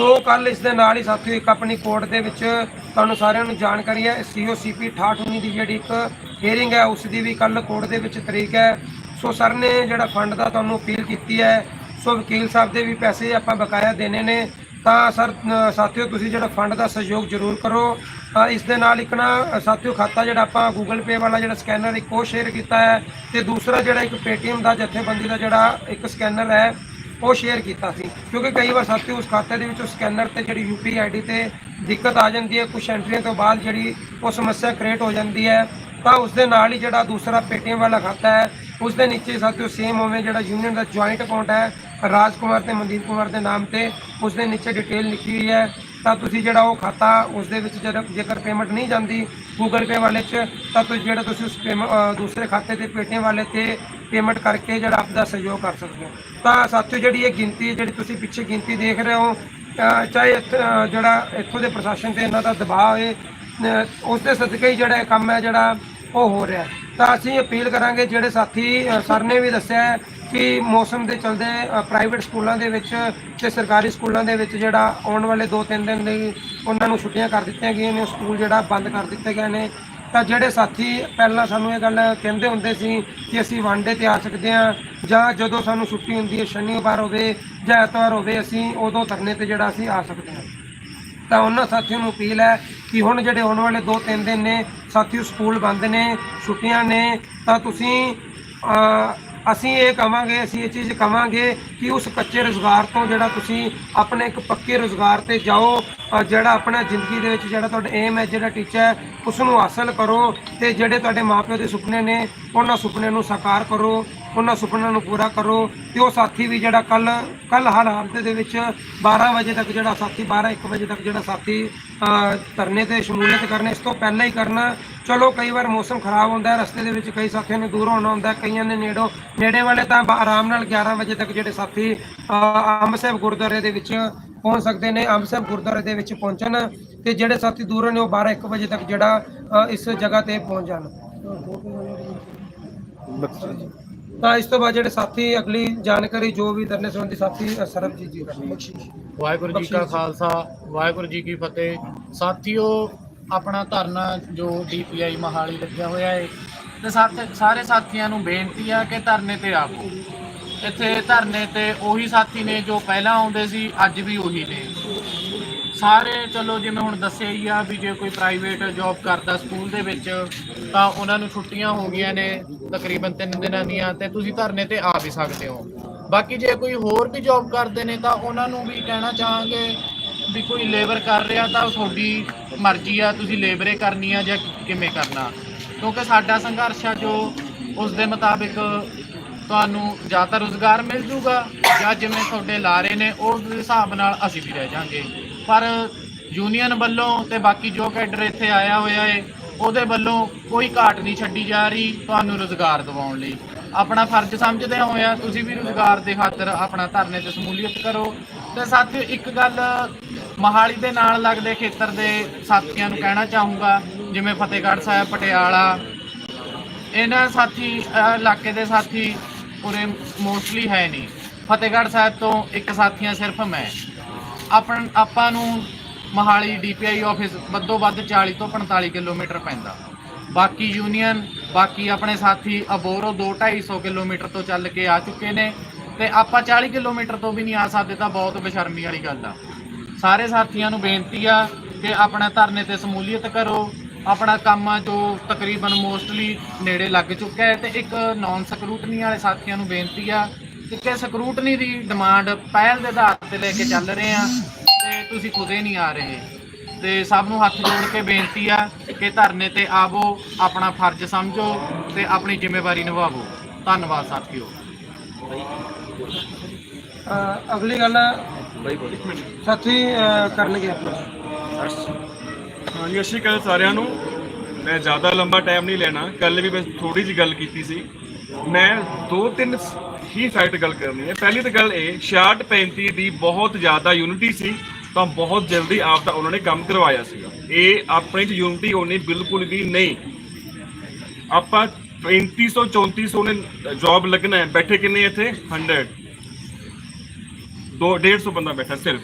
ਸੋ ਕੱਲ ਇਸ ਦੇ ਨਾਲ ਹੀ ਸਾਥੀਓ ਇੱਕ ਆਪਣੀ ਕੋਰਟ ਦੇ ਵਿੱਚ ਤੁਹਾਨੂੰ ਸਾਰਿਆਂ ਨੂੰ ਜਾਣਕਾਰੀ ਹੈ, ਸੀਓਸੀਪੀ 6819 ਦੀ ਜਿਹੜੀ ਇੱਕ ਹੀਅਰਿੰਗ ਹੈ, ਉਸ ਦੀ ਵੀ ਕੱਲ ਕੋਰਟ ਦੇ ਵਿੱਚ ਤਰੀਕ ਹੈ। ਸੋ ਸਰ ਨੇ ਜਿਹੜਾ ਫੰਡ ਦਾ ਤੁਹਾਨੂੰ ਅਪੀਲ ਕੀਤੀ ਹੈ, ਸੋ ਵਕੀਲ ਸਾਹਿਬ ਦੇ ਵੀ ਪੈਸੇ ਆਪਾਂ ਬਕਾਇਆ ਦੇਣੇ ਨੇ। ਤਾਂ ਸਰ ਸਾਥੀਓ ਤੁਸੀਂ ਜਿਹੜਾ ਫੰਡ ਦਾ ਸਹਿਯੋਗ ਜ਼ਰੂਰ ਕਰੋ। ਇਸ ਦੇ ਨਾਲ ਇੱਕ ਨਾ, ਸਾਥੀਓ ਖਾਤਾ ਜਿਹੜਾ ਆਪਾਂ ਗੂਗਲ ਪੇ ਵਾਲਾ ਜਿਹੜਾ ਸਕੈਨਰ ਇੱਕ ਉਹ ਸ਼ੇਅਰ ਕੀਤਾ ਹੈ। ਤੇ ਦੂਸਰਾ ਜਿਹੜਾ ਇੱਕ ਪੇਟੀਐਮ ਦਾ ਜਥੇਬੰਦੀ ਦਾ ਜਿਹੜਾ ਇੱਕ ਸਕੈਨਰ ਹੈ ਉਹ ਸ਼ੇਅਰ ਕੀਤਾ ਸੀ। ਕਿਉਂਕਿ ਕਈ ਵਾਰ ਸਾਥੀ ਉਸ ਖਾਤੇ ਦੇ ਵਿੱਚ ਸਕੈਨਰ ਤੇ ਜਿਹੜੀ ਯੂਪੀ ਆਈਡੀ ਤੇ ਦਿੱਕਤ ਆ ਜਾਂਦੀ ਹੈ ਕੁਝ ਐਂਟਰੀਆਂ ਤੋਂ ਬਾਅਦ ਜਿਹੜੀ ਉਹ ਸਮੱਸਿਆ ਕ੍ਰੀਏਟ ਹੋ ਜਾਂਦੀ ਹੈ, ਤਾਂ ਉਸ ਦੇ ਨਾਲ ਹੀ ਜਿਹੜਾ ਦੂਸਰਾ ਪੇਟੀਐਮ ਵਾਲਾ ਖਾਤਾ ਹੈ ਉਸ ਦੇ ਨੀਚੇ ਸਾਥੀਓ ਸੇਮ ਹੋਵੇ ਜਿਹੜਾ ਯੂਨੀਅਨ ਦਾ ਜੁਆਇੰਟ ਅਕਾਊਂਟ ਹੈ ਰਾਜ ਕੁਮਾਰ ਤੇ ਮਨਦੀਪ ਕੁਮਾਰ ਦੇ ਨਾਮ ਤੇ ਉਸ ਦੇ ਨੀਚੇ ਡਿਟੇਲ ਲਿਖੀ ਹੋਈ ਹੈ। ਤਾਂ ਤੁਸੀਂ ਜਿਹੜਾ ਉਹ ਖਾਤਾ ਉਸ ਦੇ ਵਿੱਚ ਜਦ ਜੇਕਰ ਪੇਮੈਂਟ ਨਹੀਂ ਜਾਂਦੀ ਗੂਗਲ ਪੇ ਵਾਲੇ 'ਚ ਤਾਂ ਤੁਸੀਂ ਜਿਹੜਾ ਤੁਸੀਂ ਉਸ payment, ਦੂਸਰੇ ਖਾਤੇ ਤੇ ਪੇਟੀਐਮ ਵਾਲੇ ਤੇ ਪੇਮੈਂਟ ਕਰਕੇ ਜਿਹੜਾ ਆਪਦਾ ਸਹਿਯੋਗ ਕਰ ਸਕਦੇ ਹੋ। ਤਾਂ ਸਾਥੀਓ ਜਿਹੜੀ ਇਹ ਗਿਣਤੀ ਜਿਹੜੀ ਤੁਸੀਂ ਪਿੱਛੇ ਗਿਣਤੀ ਦੇਖ ਰਹੇ ਹੋ ਚਾਹੇ ਇੱਥੇ, ਜਿਹੜਾ ਇੱਥੋਂ ਦੇ ਪ੍ਰਸ਼ਾਸਨ ਤੇ ਇਹਨਾਂ ਦਾ ਦਬਾਅ ਹੈ ਅ, ਉਸ ਦੇ ਸਦਕੇ ਹੀ ਜਿਹੜਾ ਇਹ ਕੰਮ ਹੈ ਜਿਹੜਾ ਉਹ ਹੋ ਰਿਹਾ। ਤਾਂ ਅਸੀਂ ਅਪੀਲ ਕਰਾਂਗੇ ਜਿਹੜੇ ਸਾਥੀ ਸਰ ਨੇ ਵੀ ਦੱਸਿਆ ਕਿ ਮੌਸਮ ਦੇ ਚਲਦੇ ਪ੍ਰਾਈਵੇਟ ਸਕੂਲਾਂ ਦੇ ਵਿੱਚ ਤੇ ਸਰਕਾਰੀ ਸਕੂਲਾਂ ਦੇ ਵਿੱਚ ਜਿਹੜਾ ਆਉਣ ਵਾਲੇ 2-3 ਦਿਨ ਲਈ ਉਹਨਾਂ ਨੂੰ ਛੁੱਟੀਆਂ ਕਰ ਦਿੱਤੀਆਂ ਗਈਆਂ ਨੇ, ਸਕੂਲ ਜਿਹੜਾ ਬੰਦ ਕਰ ਦਿੱਤੇ ਗਏ ਨੇ। ਤਾਂ ਜਿਹੜੇ ਸਾਥੀ ਪਹਿਲਾਂ ਸਾਨੂੰ ਇਹ ਗੱਲ ਕਹਿੰਦੇ ਹੁੰਦੇ ਸੀ ਕਿ ਅਸੀਂ ਵਾਂਡੇ ਤੇ ਆ ਸਕਦੇ ਹਾਂ ਜਾਂ ਜਦੋਂ ਸਾਨੂੰ ਛੁੱਟੀ ਹੁੰਦੀ ਹੈ, ਸ਼ਨੀਵਾਰ ਹੋਵੇ ਜਾਂ ਐਤਵਾਰ ਹੋਵੇ, ਅਸੀਂ ਉਦੋਂ ਧਰਨੇ ਤੇ ਜਿਹੜਾ ਅਸੀਂ ਆ ਸਕਦੇ ਹਾਂ। ਤਾਂ ਉਹਨਾਂ ਸਾਥੀਆਂ ਨੂੰ ਅਪੀਲ ਹੈ ਕਿ ਹੁਣ ਜਿਹੜੇ ਆਉਣ ਵਾਲੇ 2-3 ਦਿਨ ਨੇ ਸਾਥੀਓ ਸਕੂਲ ਬੰਦ ਨੇ, ਛੁੱਟੀਆਂ ਨੇ, ਤਾਂ ਤੁਸੀਂ ਅਸੀਂ ਇਹ ਕਵਾਂਗੇ, ਅਸੀਂ ਇਹ ਚੀਜ਼ ਕਵਾਂਗੇ ਕਿ ਉਸ ਕੱਚੇ ਰੁਜ਼ਗਾਰ ਤੋਂ ਜਿਹੜਾ ਤੁਸੀਂ ਆਪਣੇ ਇੱਕ ਪੱਕੇ ਰੁਜ਼ਗਾਰ ਤੇ ਜਾਓ ਜਿਹੜਾ ਆਪਣਾ ਜ਼ਿੰਦਗੀ ਦੇ ਵਿੱਚ ਜਿਹੜਾ ਤੁਹਾਡਾ ਏਮ ਹੈ, ਜਿਹੜਾ ਟੀਚਾ ਹੈ ਉਸ ਨੂੰ ਹਾਸਲ ਕਰੋ ਤੇ ਜਿਹੜੇ ਤੁਹਾਡੇ ਮਾਪਿਓ ਦੇ ਸੁਪਨੇ ਨੇ, ਉਹਨਾਂ ਸੁਪਨਿਆਂ ਨੂੰ ਸਾਕਾਰ ਕਰੋ। ਉਹਨਾਂ ਸੁਪਨਿਆਂ ਨੂੰ ਪੂਰਾ ਕਰੋ ਤੇ ਉਹ ਸਾਥੀ ਵੀ ਜਿਹੜਾ ਕੱਲ ਕੱਲ ਹਰ ਹਾਲਤ ਦੇ ਵਿੱਚ 12 ਵਜੇ ਤੱਕ ਜਿਹੜਾ ਸਾਥੀ 12 1 ਵਜੇ ਤੱਕ ਜਿਹੜਾ ਸਾਥੀ ਧਰਨੇ ਤੇ ਸ਼ਮੂਲੀਅਤ ਕਰਨਾ, ਇਸ ਤੋਂ ਪਹਿਲਾਂ ਹੀ ਕਰਨਾ। ਚਲੋ ਕਈ ਵਾਰ ਮੌਸਮ ਖਰਾਬ ਹੁੰਦਾ ਹੈ, ਰਸਤੇ ਦੇ ਵਿੱਚ ਕਈ ਸਾਥੀਆਂ ਨੇ ਦੂਰ ਹੋਣਾ ਹੁੰਦਾ ਕਈਆਂ ਨੇ ਨੇੜੋਂ ਨੇੜੇ ਵਾਲੇ ਤਾਂ ਆਰਾਮ ਨਾਲ 11 ਵਜੇ ਤੱਕ ਜਿਹੜੇ ਸਾਥੀ ਅੰਬ ਸਾਹਿਬ ਗੁਰਦੁਆਰੇ ਦੇ ਵਿੱਚ ਪਹੁੰਚ ਸਕਦੇ ਨੇ, ਅੰਬ ਸਾਹਿਬ ਗੁਰਦੁਆਰੇ ਦੇ ਵਿੱਚ ਪਹੁੰਚਣ ਤੇ ਜਿਹੜੇ ਸਾਥੀ ਦੂਰੋਂ ਨੇ, ਉਹ 12 1 ਵਜੇ ਤੱਕ ਜਿਹੜਾ ਇਸ ਜਗ੍ਹਾ ਤੇ ਪਹੁੰਚ ਜਾਣ। ਤਾਂ ਇਸ ਤੋਂ ਬਾਅਦ ਜਿਹੜੇ ਸਾਥੀ ਅਗਲੀ ਜਾਣਕਾਰੀ ਜੋ ਵੀ ਧਰਨੇ ਸੰਬੰਧੀ ਸਾਥੀ ਅ, ਸਰਬਜੀਤ ਜੀ ਕਰਨਗੇ। ਵਾਹਿਗੁਰੂ ਜੀ ਕਾ ਖਾਲਸਾ ਵਾਹਿਗੁਰੂ ਜੀ ਕੀ ਫਤਿਹ। ਸਾਥੀਓ ਆਪਣਾ ਧਰਨਾ ਜੋ ਡੀਪੀਆਈ ਮਹਾਲੀ ਲੱਗਿਆ ਹੋਇਆ ਹੈ ਤੇ ਸਾਥ- ਸਾਰੇ ਸਾਥੀਆਂ ਨੂੰ ਬੇਨਤੀ ਆ ਕਿ ਧਰਨੇ ਤੇ ਆਵੋ। ਇੱਥੇ ਧਰਨੇ ਤੇ ਉਹੀ ਸਾਥੀ ਨੇ ਜੋ ਪਹਿਲਾਂ ਆਉਂਦੇ ਸੀ ਅੱਜ ਵੀ ਉਹੀ ਨੇ। ਸਾਰੇ ਚਲੋ ਜਿਵੇਂ ਹੁਣ ਦੱਸਿਆ ਹੀ ਆ ਵੀ ਜੇ ਕੋਈ ਪ੍ਰਾਈਵੇਟ ਜੌਬ ਕਰਦਾ ਸਕੂਲ ਦੇ ਵਿੱਚ, ਤਾਂ ਉਹਨਾਂ ਨੂੰ ਛੁੱਟੀਆਂ ਹੋ ਗਈਆਂ ਨੇ ਤਕਰੀਬਨ 3 ਦਿਨਾਂ ਦੀਆਂ ਤੇ ਤੁਸੀਂ ਧਰਨੇ ਤੇ ਆ ਵੀ ਸਕਦੇ ਹੋ। ਬਾਕੀ ਜੇ ਕੋਈ ਹੋਰ ਵੀ ਜੌਬ ਕਰਦੇ ਨੇ ਤਾਂ ਉਹਨਾਂ ਨੂੰ ਵੀ ਕਹਿਣਾ ਚਾਹਾਂਗੇ ਵੀ ਕੋਈ ਲੇਬਰ ਕਰ ਰਿਹਾ ਤਾਂ ਤੁਹਾਡੀ ਮਰਜ਼ੀ ਆ, ਤੁਸੀਂ ਲੇਬਰੇ ਕਰਨੀ ਆ ਜਾਂ ਕਿਵੇਂ ਕਰਨਾ। ਕਿਉਂਕਿ ਸਾਡਾ ਸੰਘਰਸ਼ ਆ ਜੋ ਉਸ ਦੇ ਮੁਤਾਬਿਕ ਤੁਹਾਨੂੰ ਜਾਂ ਤਾਂ ਰੋਜ਼ਗਾਰ ਮਿਲ ਜੂਗਾ ਜਾਂ ਜਿਵੇਂ ਤੁਹਾਡੇ ਲਾਰੇ ਨੇ, ਉਸ ਹਿਸਾਬ ਨਾਲ ਅਸੀਂ ਵੀ ਰਹਿ ਜਾਾਂਗੇ। ਪਰ ਯੂਨੀਅਨ ਵੱਲੋਂ ਤੇ ਬਾਕੀ ਜੋ ਕੈਡਰ ਇੱਥੇ ਆਇਆ ਹੋਇਆ ਏ, ਉਹਦੇ ਵੱਲੋਂ ਕੋਈ ਘਾਟ ਨਹੀਂ ਛੱਡੀ ਜਾ ਰਹੀ ਤੁਹਾਨੂੰ ਰੋਜ਼ਗਾਰ ਦਿਵਾਉਣ ਲਈ। ਆਪਣਾ ਫਰਜ਼ ਸਮਝਦੇ ਹੋਇਆ ਤੁਸੀਂ ਵੀ ਰੋਜ਼ਗਾਰ ਦੇ ਖਾਤਰ ਆਪਣਾ ਧਰਨੇ ਤੇ ਸ਼ਮੂਲੀਅਤ ਕਰੋ। ਤੇ ਸਾਥੀਓ ਇੱਕ ਗੱਲ ਮਹਾਲੀ ਦੇ ਨਾਲ ਲੱਗਦੇ ਖੇਤਰ ਦੇ ਸਾਥੀਆਂ ਨੂੰ ਕਹਿਣਾ ਚਾਹੂੰਗਾ, ਜਿਵੇਂ ਫਤਿਹਗੜ੍ਹ ਸਾਹਿਬ, ਪਟਿਆਲਾ। ਇਹਨਾਂ ਸਾਥੀ ਇਲਾਕੇ ਦੇ ਸਾਥੀ ਉਰੇ ਮੋਸਟਲੀ ਹੈ ਨਹੀਂ। ਫਤਿਹਗੜ੍ਹ ਸਾਹਿਬ ਤੋਂ ਇੱਕ ਸਾਥੀਆਂ ਸਿਰਫ ਮੈਂ। ਆਪਣ ਆਪਾਂ ਨੂੰ ਮਹਾਲੀ ਡੀਪੀਆਈ ਆਫਿਸ ਵੱਧੋ ਵੱਧ 40 ਤੋਂ 45 ਕਿਲੋਮੀਟਰ ਪੈਂਦਾ। ਬਾਕੀ ਯੂਨੀਅਨ ਬਾਕੀ ਆਪਣੇ ਸਾਥੀ ਅਬੋਰੋ 2 250 ਕਿਲੋਮੀਟਰ ਤੋਂ ਚੱਲ ਕੇ ਆ ਚੁੱਕੇ ਨੇ ਤੇ ਆਪਾਂ 40 ਕਿਲੋਮੀਟਰ ਤੋਂ ਵੀ ਨਹੀਂ ਆ ਸਕਦੇ ਤਾਂ ਬਹੁਤ ਬੇਸ਼ਰਮੀ ਵਾਲੀ ਗੱਲ ਆ। ਸਾਰੇ ਸਾਥੀਆਂ ਨੂੰ ਬੇਨਤੀ ਆ ਕਿ ਆਪਣਾ ਧਰਨੇ ਤੇ ਸ਼ਮੂਲੀਅਤ ਕਰੋ। ਆਪਣਾ ਕੰਮ ਆ ਜੋ ਤਕਰੀਬਨ ਮੋਸਟਲੀ ਨੇੜੇ ਲੱਗ ਚੁੱਕਾ ਹੈ ਤੇ ਇੱਕ ਨਾਨ ਸਕਰੂਟਨੀ ਵਾਲੇ ਸਾਥੀਆਂ ਨੂੰ ਬੇਨਤੀ ਆ ਕਿ ਕਿ ਸਕਰੂਟਨੀ ਦੀ ਡਿਮਾਂਡ ਪਹਿਲ ਦੇ ਆਧਾਰ ਤੇ ਲੈ ਕੇ ਚੱਲ ਰਹੇ ਆ ਤੇ ਤੁਸੀਂ ਖੁਦੇ ਨਹੀਂ ਆ ਰਹੇ। ਤੇ ਸਭ ਨੂੰ ਹੱਥ ਜੋੜ ਕੇ ਬੇਨਤੀ ਆ ਕਿ ਧਰਨੇ ਤੇ ਆਵੋ ਆਪਣਾ ਫਰਜ਼ ਸਮਝੋ ਤੇ ਆਪਣੀ ਜ਼ਿੰਮੇਵਾਰੀ ਨਿਭਾਵੋ। ਧੰਨਵਾਦ ਸਾਥੀਓ। ਅਗਲੀ ਗੱਲ ਸਾਥੀ ਕਰਨਗੇ ਆਪਣਾ ਹਾਂਜੀ ਅਸੀਂ ਕੱਲ ਸਾਰਿਆਂ ਨੂੰ। ਮੈਂ ਜ਼ਿਆਦਾ ਲੰਬਾ ਟਾਈਮ ਨਹੀਂ ਲੈਣਾ। ਕੱਲ ਵੀ ਮੈਂ ਥੋੜੀ ਜਿਹੀ ਗੱਲ ਕੀਤੀ ਸੀ। ਮੈਂ ਦੋ ਤਿੰਨ ਹੀ ਫੈਕਟ ਗੱਲ ਕਰਨੀ ਹੈ। ਪਹਿਲੀ ਤਾਂ ਗੱਲ ਇਹ 66 35 ਦੀ ਬਹੁਤ ਜ਼ਿਆਦਾ ਯੂਨਿਟੀ ਸੀ, ਤਾਂ ਬਹੁਤ ਜਲਦੀ ਆਪ ਦਾ ਉਹਨਾਂ ਨੇ ਕੰਮ ਕਰਵਾਇਆ ਸੀਗਾ। ਇਹ ਆਪਣੇ ਚ ਯੂਨਿਟੀ ਹੋਣੀ ਬਿਲਕੁਲ ਵੀ ਨਹੀਂ। ਆਪਾਂ 3500 3400 ਨੇ ਜੌਬ ਲੱਗਣਾ ਹੈ। ਬੈਠੇ ਕਿੰਨੇ ਇੱਥੇ? 100 ਦੋ 150 ਬੰਦਾ ਬੈਠਾ ਸਿਰਫ।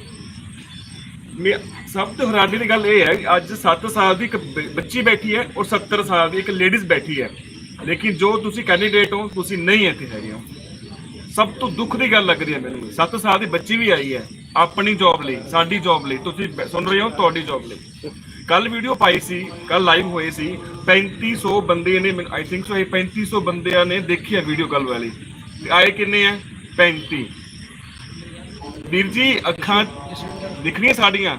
ਸਭ ਤੋਂ ਹੈਰਾਨੀ ਦੀ ਗੱਲ ਇਹ ਹੈ ਕਿ ਅੱਜ 7 ਸਾਲ ਦੀ ਇੱਕ ਬੱਚੀ ਬੈਠੀ ਹੈ ਔਰ 70 ਸਾਲ ਦੀ ਇੱਕ ਲੇਡੀਜ਼ ਬੈਠੀ ਹੈ। ਲੇਕਿਨ ਜੋ ਤੁਸੀਂ ਕੈਂਡੀਡੇਟ ਹੋ, ਤੁਸੀਂ ਨਹੀਂ ਇੱਥੇ ਹੈਗੇ ਹੋ। ਸਭ ਤੋਂ ਦੁੱਖ ਦੀ ਗੱਲ ਲੱਗ ਰਹੀ ਹੈ ਮੈਨੂੰ। 7 ਸਾਲ ਦੀ ਬੱਚੀ ਵੀ ਆਈ ਹੈ। ਆਪਣੀ ਜੌਬ ਲਈ, ਸਾਡੀ ਜੌਬ ਲਈ। ਤੁਸੀਂ ਸੁਣ ਰਹੇ ਹੋ? ਤੁਹਾਡੀ ਜੌਬ ਲਈ। ਕੱਲ ਵੀਡੀਓ ਪਾਈ ਸੀ, ਕੱਲ ਲਾਈਵ ਹੋਏ ਸੀ। 3500 ਬੰਦੇ ਨੇ ਆਈ ਥਿੰਕ ਸੋ ਇਹ 3500 ਬੰਦਿਆਂ ਨੇ ਦੇਖਿਆ ਵੀਡੀਓ ਕੱਲ ਵਾਲੀ। ਆਏ ਕਿੰਨੇ ਹੈ? 35 ਵੀਰ ਜੀ, ਅੱਖਾਂ ਦਿਖ ਸਾਡੀਆਂ।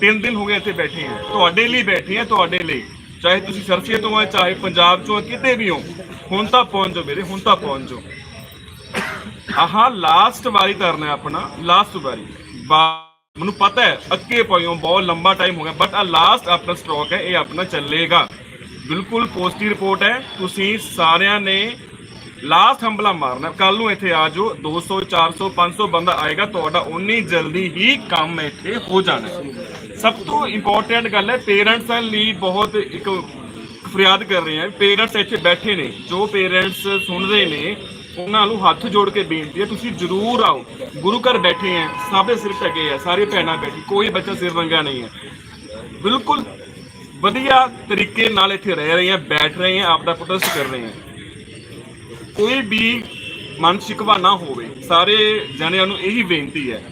ਤਿੰਨ ਦਿਨ ਹੋ ਗਏ ਇੱਥੇ ਬੈਠੇ ਆ ਤੁਹਾਡੇ ਲਈ ਬੈਠੇ ਆ ਤੁਹਾਡੇ ਲਈ। ਚਾਹੇ ਤੁਸੀਂ ਸਰਸੇ ਤੋਂ ਆ, ਚਾਹੇ ਪੰਜਾਬ ਚੋਂ ਆ, ਕਿਤੇ ਵੀ ਹੋ। ਹੁਣ ਤਾਂ ਪਹੁੰਚ ਜਾਓ ਮੇਰੇ ਹੁਣ ਤਾਂ ਪਹੁੰਚ ਜਾਓ। ਆਹ ਲਾਸਟ ਵਾਰੀ ਧਰਨਾ ਆਪਣਾ ਲਾਸਟ ਵਾਰੀ। ਮੈਨੂੰ ਪਤਾ ਹੈ, ਅੱਕੇ ਪਇਓ ਬਹੁਤ ਲੰਬਾ ਟਾਈਮ ਹੋ ਗਿਆ ਬਟ ਆ ਲਾਸਟ ਆਪਣਾ ਸਟਾਕ ਹੈ, ਇਹ ਆਪਣਾ ਚੱਲੇਗਾ। ਬਿਲਕੁਲ ਪੋਸਟੀ ਰਿਪੋਰਟ ਹੈ, ਤੁਸੀਂ ਸਾਰਿਆਂ ਨੇ ਲਾਸਟ ਹੰਬਲਾ ਮਾਰਨਾ ਕੱਲ ਨੂੰ ਇੱਥੇ ਆ ਜਾਓ 200 400 500 ਬੰਦਾ ਆਏਗਾ, ਤੁਹਾਡਾ ਉਨੀ ਜਲਦੀ ਹੀ ਕੰਮ ਇੱਥੇ ਹੋ ਜਾਣਾ ਸਭ ਤੋਂ ਇੰਪੋਰਟੈਂਟ ਗੱਲ ਹੈ ਪੇਰੈਂਟਸ ਲਈ ਬਹੁਤ ਇੱਕ ਫਰਿਆਦ ਕਰ ਰਹੇ ਹਾਂ ਪੇਰੈਂਟਸ ਇੱਥੇ ਬੈਠੇ ਨੇ, ਜੋ ਪੇਰੈਂਟਸ ਸੁਣ ਰਹੇ ਨੇ ਉਹਨਾਂ ਨੂੰ ਹੱਥ ਜੋੜ ਕੇ ਬੇਨਤੀ ਹੈ, ਤੁਸੀਂ ਜ਼ਰੂਰ ਆਓ। ਗੁਰੂ ਘਰ ਬੈਠੇ ਹੈ ਸਭ ਦੇ ਸਿਰ ਟਕੇ ਹੈ, ਸਾਰੇ ਭੈਣਾਂ ਬੈਠੀ, ਕੋਈ ਬੱਚਾ ਸਿਰ ਰੰਗਾ ਨਹੀਂ ਹੈ। ਬਿਲਕੁਲ ਵਧੀਆ ਤਰੀਕੇ ਨਾਲ ਇੱਥੇ ਰਹਿ ਰਹੇ ਹੈ, ਬੈਠ ਰਹੇ ਹੈ, ਆਪਦਾ ਪ੍ਰੋਟੈਸਟ ਕਰ ਰਹੇ ਹੈ। ਕੋਈ ਵੀ ਮਨ ਸ਼ਿਕਵਾ ਨਾ ਹੋਵੇ, ਸਾਰੇ ਜਣਿਆਂ ਨੂੰ ਇਹੀ ਬੇਨਤੀ ਹੈ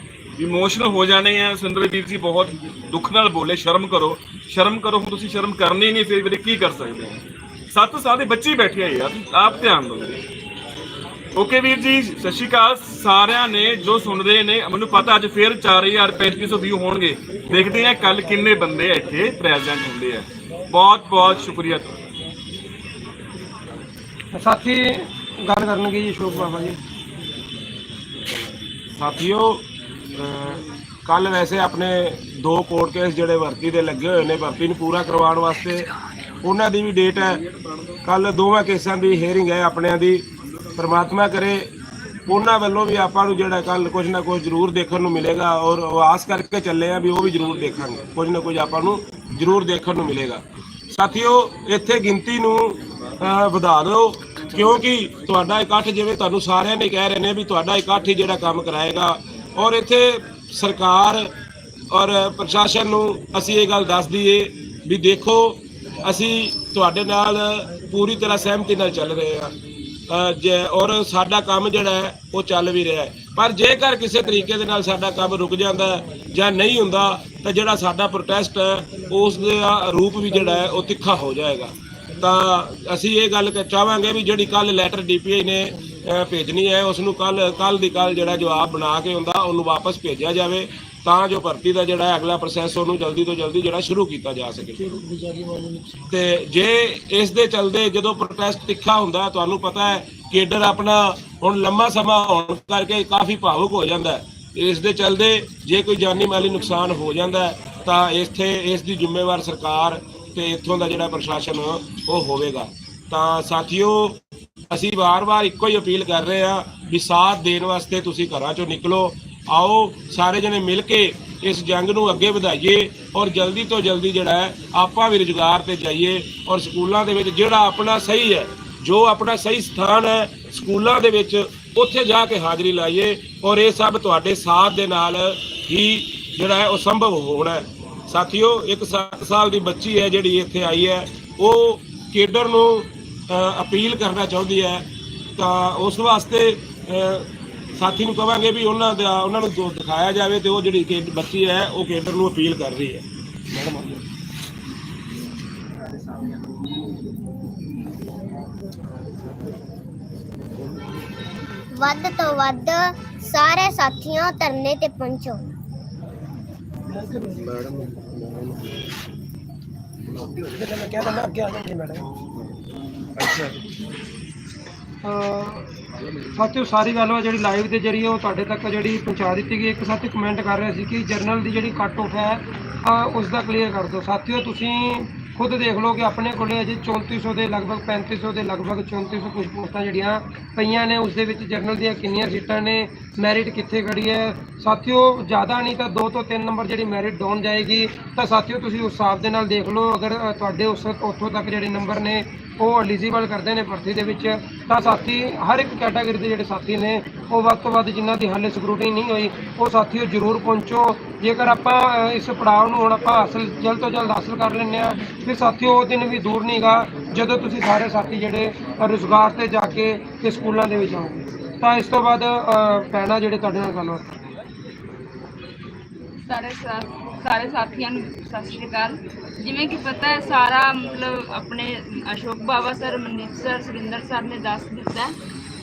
ਇਮੋਸ਼ਨਲ ਹੋ ਜਾਣੇ ਆ ਸੁੰਦਰ ਵੀਰ ਜੀ ਬਹੁਤ ਦੁੱਖ ਨਾਲ ਬੋਲੇ, ਸ਼ਰਮ ਕਰੋ। ਸ਼ਰਮ ਕਰੋ, ਹੁਣ ਤੁਸੀਂ ਸ਼ਰਮ ਕਰਨੀ ਨਹੀਂ, ਫਿਰ ਵੀਰੇ ਕੀ ਕਰ ਸਕਦੇ ਹੋ? 7 ਸਾਲ ਦੇ ਬੱਚੇ ਹੀ ਬੈਠੇ ਆ ਯਾਰ, ਆਪ ਧਿਆਨ ਦਿਓ। ਓਕੇ ਵੀਰ ਜੀ ਸਤਿ ਸ਼੍ਰੀ ਅਕਾਲ ਸਾਰਿਆਂ ਨੇ ਜੋ ਸੁਣ ਰਹੇ ਨੇ ਮੈਨੂੰ ਪਤਾ ਅੱਜ ਫੇਰ 4000 3500 ਵਿਊ ਹੋਣਗੇ। ਦੇਖਦੇ ਆ ਕੱਲ ਕਿੰਨੇ ਬੰਦੇ ਇੱਥੇ ਪ੍ਰੈਜ਼ੈਂਟ ਹੁੰਦੇ ਆ। ਬਹੁਤ ਬਹੁਤ ਸ਼ੁਕਰੀਆ ਸਾਥੀ ਗੱਲ ਕਰਨਗੇ ਜੀ ਅਸ਼ੋਕ ਬਾਬਾ ਜੀ। ਸਾਥੀਓ ਕੱਲ ਵੈਸੇ ਆਪਣੇ ਦੋ ਕੋਰਟ ਕੇਸ ਜਿਹੜੇ ਭਰਤੀ ਦੇ ਲੱਗੇ ਹੋਏ ਨੇ ਭਰਤੀ ਨੂੰ ਪੂਰਾ ਕਰਵਾਉਣ ਵਾਸਤੇ ਉਹਨਾਂ ਦੀ ਵੀ ਡੇਟ ਹੈ। ਕੱਲ ਦੋਵਾਂ ਕੇਸਾਂ ਦੀ ਹੀਅਰਿੰਗ ਹੈ ਆਪਣਿਆਂ ਦੀ। ਪ੍ਰਮਾਤਮਾ ਕਰੇ, ਉਹਨਾਂ ਵੱਲੋਂ ਵੀ ਆਪਾਂ ਨੂੰ ਜਿਹੜਾ ਕੱਲ ਕੁਝ ਨਾ ਕੁਝ ਜ਼ਰੂਰ ਦੇਖਣ ਨੂੰ ਮਿਲੇਗਾ ਔਰ ਉਹ ਆਸ ਕਰਕੇ ਚੱਲੇ ਆ ਵੀ ਉਹ ਵੀ ਜ਼ਰੂਰ ਦੇਖਾਂਗੇ ਕੁਝ ਨਾ ਕੁਝ ਆਪਾਂ ਨੂੰ ਜ਼ਰੂਰ ਦੇਖਣ ਨੂੰ ਮਿਲੇਗਾ। ਸਾਥੀਓ, ਇੱਥੇ ਗਿਣਤੀ ਨੂੰ ਵਧਾ ਦਿਓ, ਕਿਉਂਕਿ ਤੁਹਾਡਾ ਇਕੱਠ ਜਿਵੇਂ ਤੁਹਾਨੂੰ ਸਾਰਿਆਂ ਨੇ ਕਹਿ ਰਹੇ ਨੇ ਵੀ ਤੁਹਾਡਾ ਇਕੱਠ ਹੀ ਜਿਹੜਾ ਕੰਮ ਕਰਾਏਗਾ, ਔਰ ਇੱਥੇ ਸਰਕਾਰ ਔਰ ਪ੍ਰਸ਼ਾਸਨ ਨੂੰ ਅਸੀਂ ਇਹ ਗੱਲ ਦੱਸ ਦਈਏ ਵੀ ਦੇਖੋ, ਅਸੀਂ ਤੁਹਾਡੇ ਨਾਲ ਪੂਰੀ ਤਰ੍ਹਾਂ ਸਹਿਮਤੀ ਨਾਲ ਚੱਲ ਰਹੇ ਹਾਂ। ਜੇ ਔਰ ਸਾਡਾ ਕੰਮ ਜਿਹੜਾ ਹੈ, ਉਹ ਚੱਲ ਵੀ ਰਿਹਾ ਹੈ। ਪਰ ਜੇਕਰ ਕਿਸੇ ਤਰੀਕੇ ਦੇ ਨਾਲ ਸਾਡਾ ਕੰਮ ਰੁਕ ਜਾਂਦਾ ਜਾਂ ਨਹੀਂ ਹੁੰਦਾ, ਤਾਂ ਜਿਹੜਾ ਸਾਡਾ ਪ੍ਰੋਟੈਸਟ ਹੈ, ਉਸ ਦਾ ਰੂਪ ਵੀ ਜਿਹੜਾ ਹੈ, ਉਹ ਤਿੱਖਾ ਹੋ ਜਾਏਗਾ। ਤਾਂ ਅਸੀਂ ਇਹ ਗੱਲ ਕ- ਚਾਹਾਂਗੇ ਵੀ ਜਿਹੜੀ ਕੱਲ ਲੈਟਰ ਡੀਪੀਆਈ ਨੇ ਭੇਜਣੀ ਹੈ ਉਸ ਨੂੰ ਕੱਲ ਕੱਲ ਦੀ ਕੱਲ ਜਿਹੜਾ ਜਵਾਬ ਬਣਾ ਕੇ ਹੁੰਦਾ, ਉਹਨੂੰ ਵਾਪਸ ਭੇਜਿਆ ਜਾਵੇ, ਤਾਂ ਜੋ ਭਰਤੀ ਦਾ ਜਿਹੜਾ ਅਗਲਾ ਪ੍ਰੋਸੈਸ ਉਹਨੂੰ ਜਲਦੀ ਤੋਂ ਜਲਦੀ ਜਿਹੜਾ ਸ਼ੁਰੂ ਕੀਤਾ ਜਾ ਸਕੇ। ਤੇ ਜੇ ਇਸ ਦੇ ਚਲਦੇ ਜਦੋਂ ਪ੍ਰੋਟੈਸਟ ਤਿੱਖਾ ਹੁੰਦਾ, ਤੁਹਾਨੂੰ ਪਤਾ ਹੈ, ਕੇਡਰ ਆਪਣਾ ਹੁਣ ਲੰਮਾ ਸਮਾਂ ਹੋਣ ਕਰਕੇ ਕਾਫੀ ਭਾਵੁਕ ਹੋ ਜਾਂਦਾ ਹੈ। ਇਸ ਦੇ ਚਲਦੇ ਜੇ ਕੋਈ ਜਾਨੀ ਮਾਲੀ ਨੁਕਸਾਨ ਹੋ ਜਾਂਦਾ ਤਾਂ ਇੱਥੇ ਇਸ ਦੀ ਜ਼ਿੰਮੇਵਾਰ ਸਰਕਾਰ ਤੇ ਇੱਥੋਂ ਦਾ ਜਿਹੜਾ ਪ੍ਰਸ਼ਾਸਨ ਉਹ ਹੋਵੇਗਾ। ਤਾਂ ਸਾਥੀਓ, ਅਸੀਂ ਵਾਰ-ਵਾਰ ਇੱਕੋ ਹੀ ਅਪੀਲ ਕਰ ਰਹੇ ਹਾਂ ਵੀ ਸਾਥ ਦੇਣ ਵਾਸਤੇ ਤੁਸੀਂ ਘਰਾਂ ਚੋਂ ਨਿਕਲੋ। ਆਓ, ਸਾਰੇ ਜਣੇ ਮਿਲ ਕੇ ਇਸ ਜੰਗ ਨੂੰ ਅੱਗੇ ਵਧਾਈਏ ਔਰ ਜਲਦੀ ਤੋਂ ਜਲਦੀ ਜਿਹੜਾ ਹੈ, ਆਪਾਂ ਵੀ ਰੁਜ਼ਗਾਰ ਤੇ ਜਾਈਏ ਔਰ ਸਕੂਲਾਂ ਦੇ ਵਿੱਚ ਜਿਹੜਾ ਆਪਣਾ ਸਹੀ ਹੈ, ਜੋ ਆਪਣਾ ਸਹੀ ਸਥਾਨ ਹੈ, ਸਕੂਲਾਂ ਦੇ ਵਿੱਚ ਉੱਥੇ ਜਾ ਕੇ ਹਾਜ਼ਰੀ ਲਾਈਏ ਔਰ ਇਹ ਸਭ ਤੁਹਾਡੇ ਸਾਥ ਦੇ ਨਾਲ ਹੀ ਜਿਹੜਾ ਹੈ, ਉਹ ਸੰਭਵ ਹੋਣਾ ਹੈ। ਸਾਥੀਓ, ਇੱਕ 7 ਸਾਲ ਦੀ ਬੱਚੀ ਹੈ ਜਿਹੜੀ ਇੱਥੇ ਆਈ ਹੈ। ਉਹ ਕੇਡਰ ਨੂੰ ਅਪੀਲ ਕਰਨਾ ਚਾਹੁੰਦੀ ਹੈ। ਤਾਂ ਉਸ ਵਾਸਤੇ ਸਾਥੀ ਨੂੰ ਕਵਾਂਗੇ ਵੀ ਉਹਨਾਂ ਦਾ, ਉਹਨਾਂ ਨੂੰ ਦਿਖਾਇਆ ਜਾਵੇ ਤੇ ਉਹ ਜਿਹੜੀ ਕਿ ਬੱਚੀ ਹੈ, ਉਹ ਕੇਡਰ ਨੂੰ ਅਪੀਲ ਕਰ ਰਹੀ ਹੈ। ਵੱਧ ਤੋਂ ਵੱਧ ਸਾਰੇ ਸਾਥੀਆਂ ਧਰਨੇ ਤੇ ਪਹੁੰਚੋ। ਅਹ ਸਾਥੀਓ ਸਾਰੀ ਗੱਲਬਾਤ ਜਿਹੜੀ ਲਾਈਵ ਦੇ ਜਰੀਏ ਉਹ ਤੁਹਾਡੇ ਤੱਕ ਜਿਹੜੀ ਪਹੁੰਚਾ ਦਿੱਤੀ ਗਈ ਇੱਕ ਸਾਥੀ ਕਮੈਂਟ ਕਰ ਰਿਹਾ ਸੀ ਕਿ ਜਰਨਲ ਦੀ ਜਿਹੜੀ ਕੱਟ ਆਫ ਹੈ ਅਹ ਉਸ ਦਾ ਕਲੀਅਰ ਕਰ ਦਿਓ। ਸਾਥੀਓ ਤੁਸੀਂ ਖੁਦ ਦੇਖ ਲਓ ਕਿ ਆਪਣੇ ਕੋਲੇ ਅਜੇ 3400 ਦੇ ਲਗਭਗ 3500 ਦੇ ਲਗਭਗ 3400 ਕੁਝ ਪੋਸਟਾਂ ਜਿਹੜੀਆਂ ਪਈਆਂ ਨੇ, ਉਸ ਦੇ ਵਿੱਚ ਜਨਰਲ ਦੀਆਂ ਕਿੰਨੀਆਂ ਸੀਟਾਂ ਨੇ, ਮੈਰਿਟ ਕਿੱਥੇ ਖੜੀ ਹੈ। ਸਾਥੀਓ, ਜ਼ਿਆਦਾ ਨਹੀਂ ਤਾਂ 2 ਤੋਂ 3 ਨੰਬਰ ਜਿਹੜੀ ਮੈਰਿਟ ਡਾਊਨ ਜਾਏਗੀ, ਤਾਂ ਸਾਥੀਓ ਤੁਸੀਂ ਉਸ ਹਿਸਾਬ ਦੇ ਨਾਲ ਦੇਖ ਲਓ, ਅਗਰ ਤੁਹਾਡੇ ਉਸ ਉੱਥੋਂ ਤੱਕ ਜਿਹੜੇ ਨੰਬਰ ਨੇ ਉਹ ਐਲੀਜੀਬਲ ਕਰਦੇ ਨੇ ਭਰਤੀ ਦੇ ਵਿੱਚ, ਤਾਂ ਸਾਥੀ ਹਰ ਇੱਕ ਕੈਟਾਗਰੀ ਦੇ ਜਿਹੜੇ ਸਾਥੀ ਨੇ, ਉਹ ਵੱਧ ਤੋਂ ਵੱਧ ਜਿਨ੍ਹਾਂ ਦੀ ਹਾਲੇ ਸਕਰੂਟਨੀ ਨਹੀਂ ਹੋਈ, ਉਹ ਸਾਥੀਓ ਜ਼ਰੂਰ ਪਹੁੰਚੋ। ਜੇਕਰ ਆਪਾਂ ਇਸ ਪੜਾਅ ਨੂੰ ਹੁਣ ਆਪਾਂ ਹਾਸਲ, ਜਲਦ ਤੋਂ ਜਲਦ ਹਾਸਲ ਕਰ ਲੈਂਦੇ ਆ ਫਿਰ ਸਾਥੀਓ ਉਹ ਦਿਨ ਵੀ ਦੂਰ ਨਹੀਂਗਾ, ਜਦੋਂ ਤੁਸੀਂ ਸਾਰੇ ਸਾਥੀ ਜਿਹੜੇ ਰੁਜ਼ਗਾਰ ਤੇ ਜਾ ਕੇ ਤੇ ਸਕੂਲਾਂ ਦੇ ਵਿੱਚ ਆਓਗੇ। ਤਾਂ ਇਸ ਤੋਂ ਬਾਅਦ ਪੈਣਾ ਜਿਹੜੇ ਤੁਹਾਡੇ ਨਾਲ ਗੱਲਬਾਤ ਸਾਰੇ ਸਾ- ਸਾਰੇ ਸਾਥੀਆਂ ਨੂੰ ਸਤਿ ਸ਼੍ਰੀ ਅਕਾਲ। ਜਿਵੇਂ ਕਿ ਪਤਾ ਹੈ, ਸਾਰਾ ਮਤਲਬ ਆਪਣੇ Ashok Bawa sir, Mandeep sir, Surinder sir ਨੇ ਦੱਸ ਦਿੱਤਾ ਹੈ।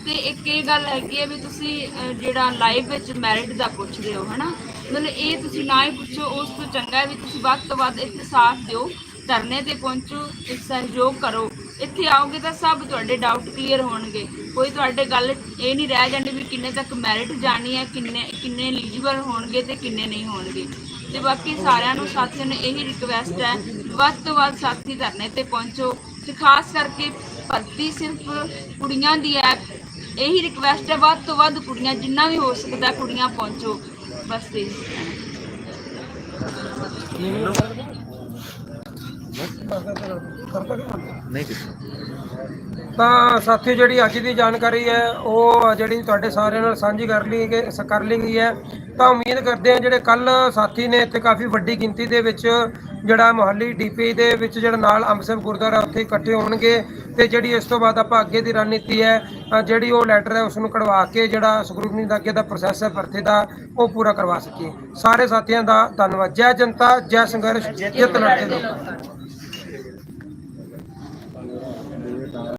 ਤੇ ਇੱਕ ਇਹ ਗੱਲ ਹੈਗੀ ਹੈ ਵੀ ਤੁਸੀਂ ਜਿਹੜਾ ਲਾਈਵ ਵਿੱਚ ਮੈਰਿਟ ਦਾ ਪੁੱਛਦੇ ਹੋ, ਹਨਾ? ਮਤਲਬ ਇਹ ਤੁਸੀਂ ਨਾ ਹੀ ਪੁੱਛੋ, ਉਸ ਤੋਂ ਚੰਗਾ ਹੈ ਵੀ ਤੁਸੀਂ ਵੱਧ ਤੋਂ ਵੱਧ ਇੱਥੇ ਸਾਥ ਦਿਓ, ਧਰਨੇ ਤੇ ਪਹੁੰਚੋ ਇੱਕ ਸਹਿਯੋਗ ਕਰੋ। ਇੱਥੇ ਆਓਗੇ ਤਾਂ ਸਭ ਤੁਹਾਡੇ ਡਾਊਟ ਕਲੀਅਰ ਹੋਣਗੇ। ਕੋਈ ਤੁਹਾਡੇ ਗੱਲ ਇਹ ਨਹੀਂ ਰਹਿ ਜਾਂਦੀ ਵੀ ਕਿੰਨੇ ਤੱਕ ਮੈਰਿਟ ਜਾਣੀ ਹੈ, ਕਿੰਨੇ ਕਿੰਨੇ ਐਲੀਜੀਬਲ ਹੋਣਗੇ ਤੇ ਕਿੰਨੇ ਨਹੀਂ ਹੋਣਗੇ। ਤੇ ਬਾਕੀ ਸਾਰਿਆਂ ਨੂੰ ਸਾਥੀਆਂ ਨੂੰ ਇਹੀ ਰਿਕਵੈਸਟ ਹੈ ਵੱਧ ਤੋਂ ਵੱਧ ਸਾਥੀ ਧਰਨੇ ਤੇ ਪਹੁੰਚੋ ਤੇ ਖਾਸ ਕਰਕੇ ਭਰਤੀ ਸਿਰਫ ਕੁੜੀਆਂ ਦੀ ਹੈ ਇਹੀ ਰਿਕਵੈਸਟ ਹੈ ਵੱਧ ਤੋਂ ਵੱਧ ਕੁੜੀਆਂ ਜਿੰਨਾ ਵੀ ਹੋ ਸਕਦਾ ਕੁੜੀਆਂ ਪਹੁੰਚੋ। ਬਸ ਇਹ ਤਾਂ ਸਾਥੀਓ ਜਿਹੜੀ ਅੱਜ ਦੀ ਜਾਣਕਾਰੀ ਹੈ ਉਹ ਜਿਹੜੀ ਤੁਹਾਡੇ ਸਾਰਿਆਂ ਨਾਲ ਸਾਂਝੀ ਕਰ ਲਈ ਗਈ ਕਰ ਲਈ ਗਈ ਹੈ। ਤਾਂ ਉਮੀਦ ਕਰਦੇ ਹਾਂ ਜਿਹੜੇ ਕੱਲ ਸਾਥੀ ਨੇ ਇੱਥੇ ਕਾਫੀ ਵੱਡੀ ਗਿਣਤੀ ਦੇ ਵਿੱਚ ਜਿਹੜਾ ਮੁਹੱਲੀ ਡੀਪੀ ਦੇ ਵਿੱਚ ਜਿਹੜਾ ਨਾਲ ਅੰਮ੍ਰਿਤਸਰ ਗੁਰਦੁਆਰਾ ਉੱਥੇ ਇਕੱਠੇ ਹੋਣਗੇ ਤੇ ਜਿਹੜੀ ਇਸ ਤੋਂ ਬਾਅਦ ਆਪਾਂ ਅੱਗੇ ਦੀ ਰਣਨੀਤੀ ਹੈ ਜਿਹੜੀ ਉਹ ਲੈਟਰ ਹੈ ਉਸ ਨੂੰ ਕਢਵਾ ਕੇ ਜਿਹੜਾ ਸਕਰੂਟਨੀ ਦਾ ਅੱਗੇ ਦਾ ਪ੍ਰੋਸੈਸ ਹੈ, ਭਰਤੀ ਦਾ, ਉਹ ਪੂਰਾ ਕਰਵਾ ਸਕੀਏ। ਸਾਰੇ ਸਾਥੀਆਂ ਦਾ ਧੰਨਵਾਦ। ਜੈ ਜਨਤਾ, ਜੈ ਸੰਘਰਸ਼, ਜਿੱਤ ਲੜਕੇ ਲੋਕ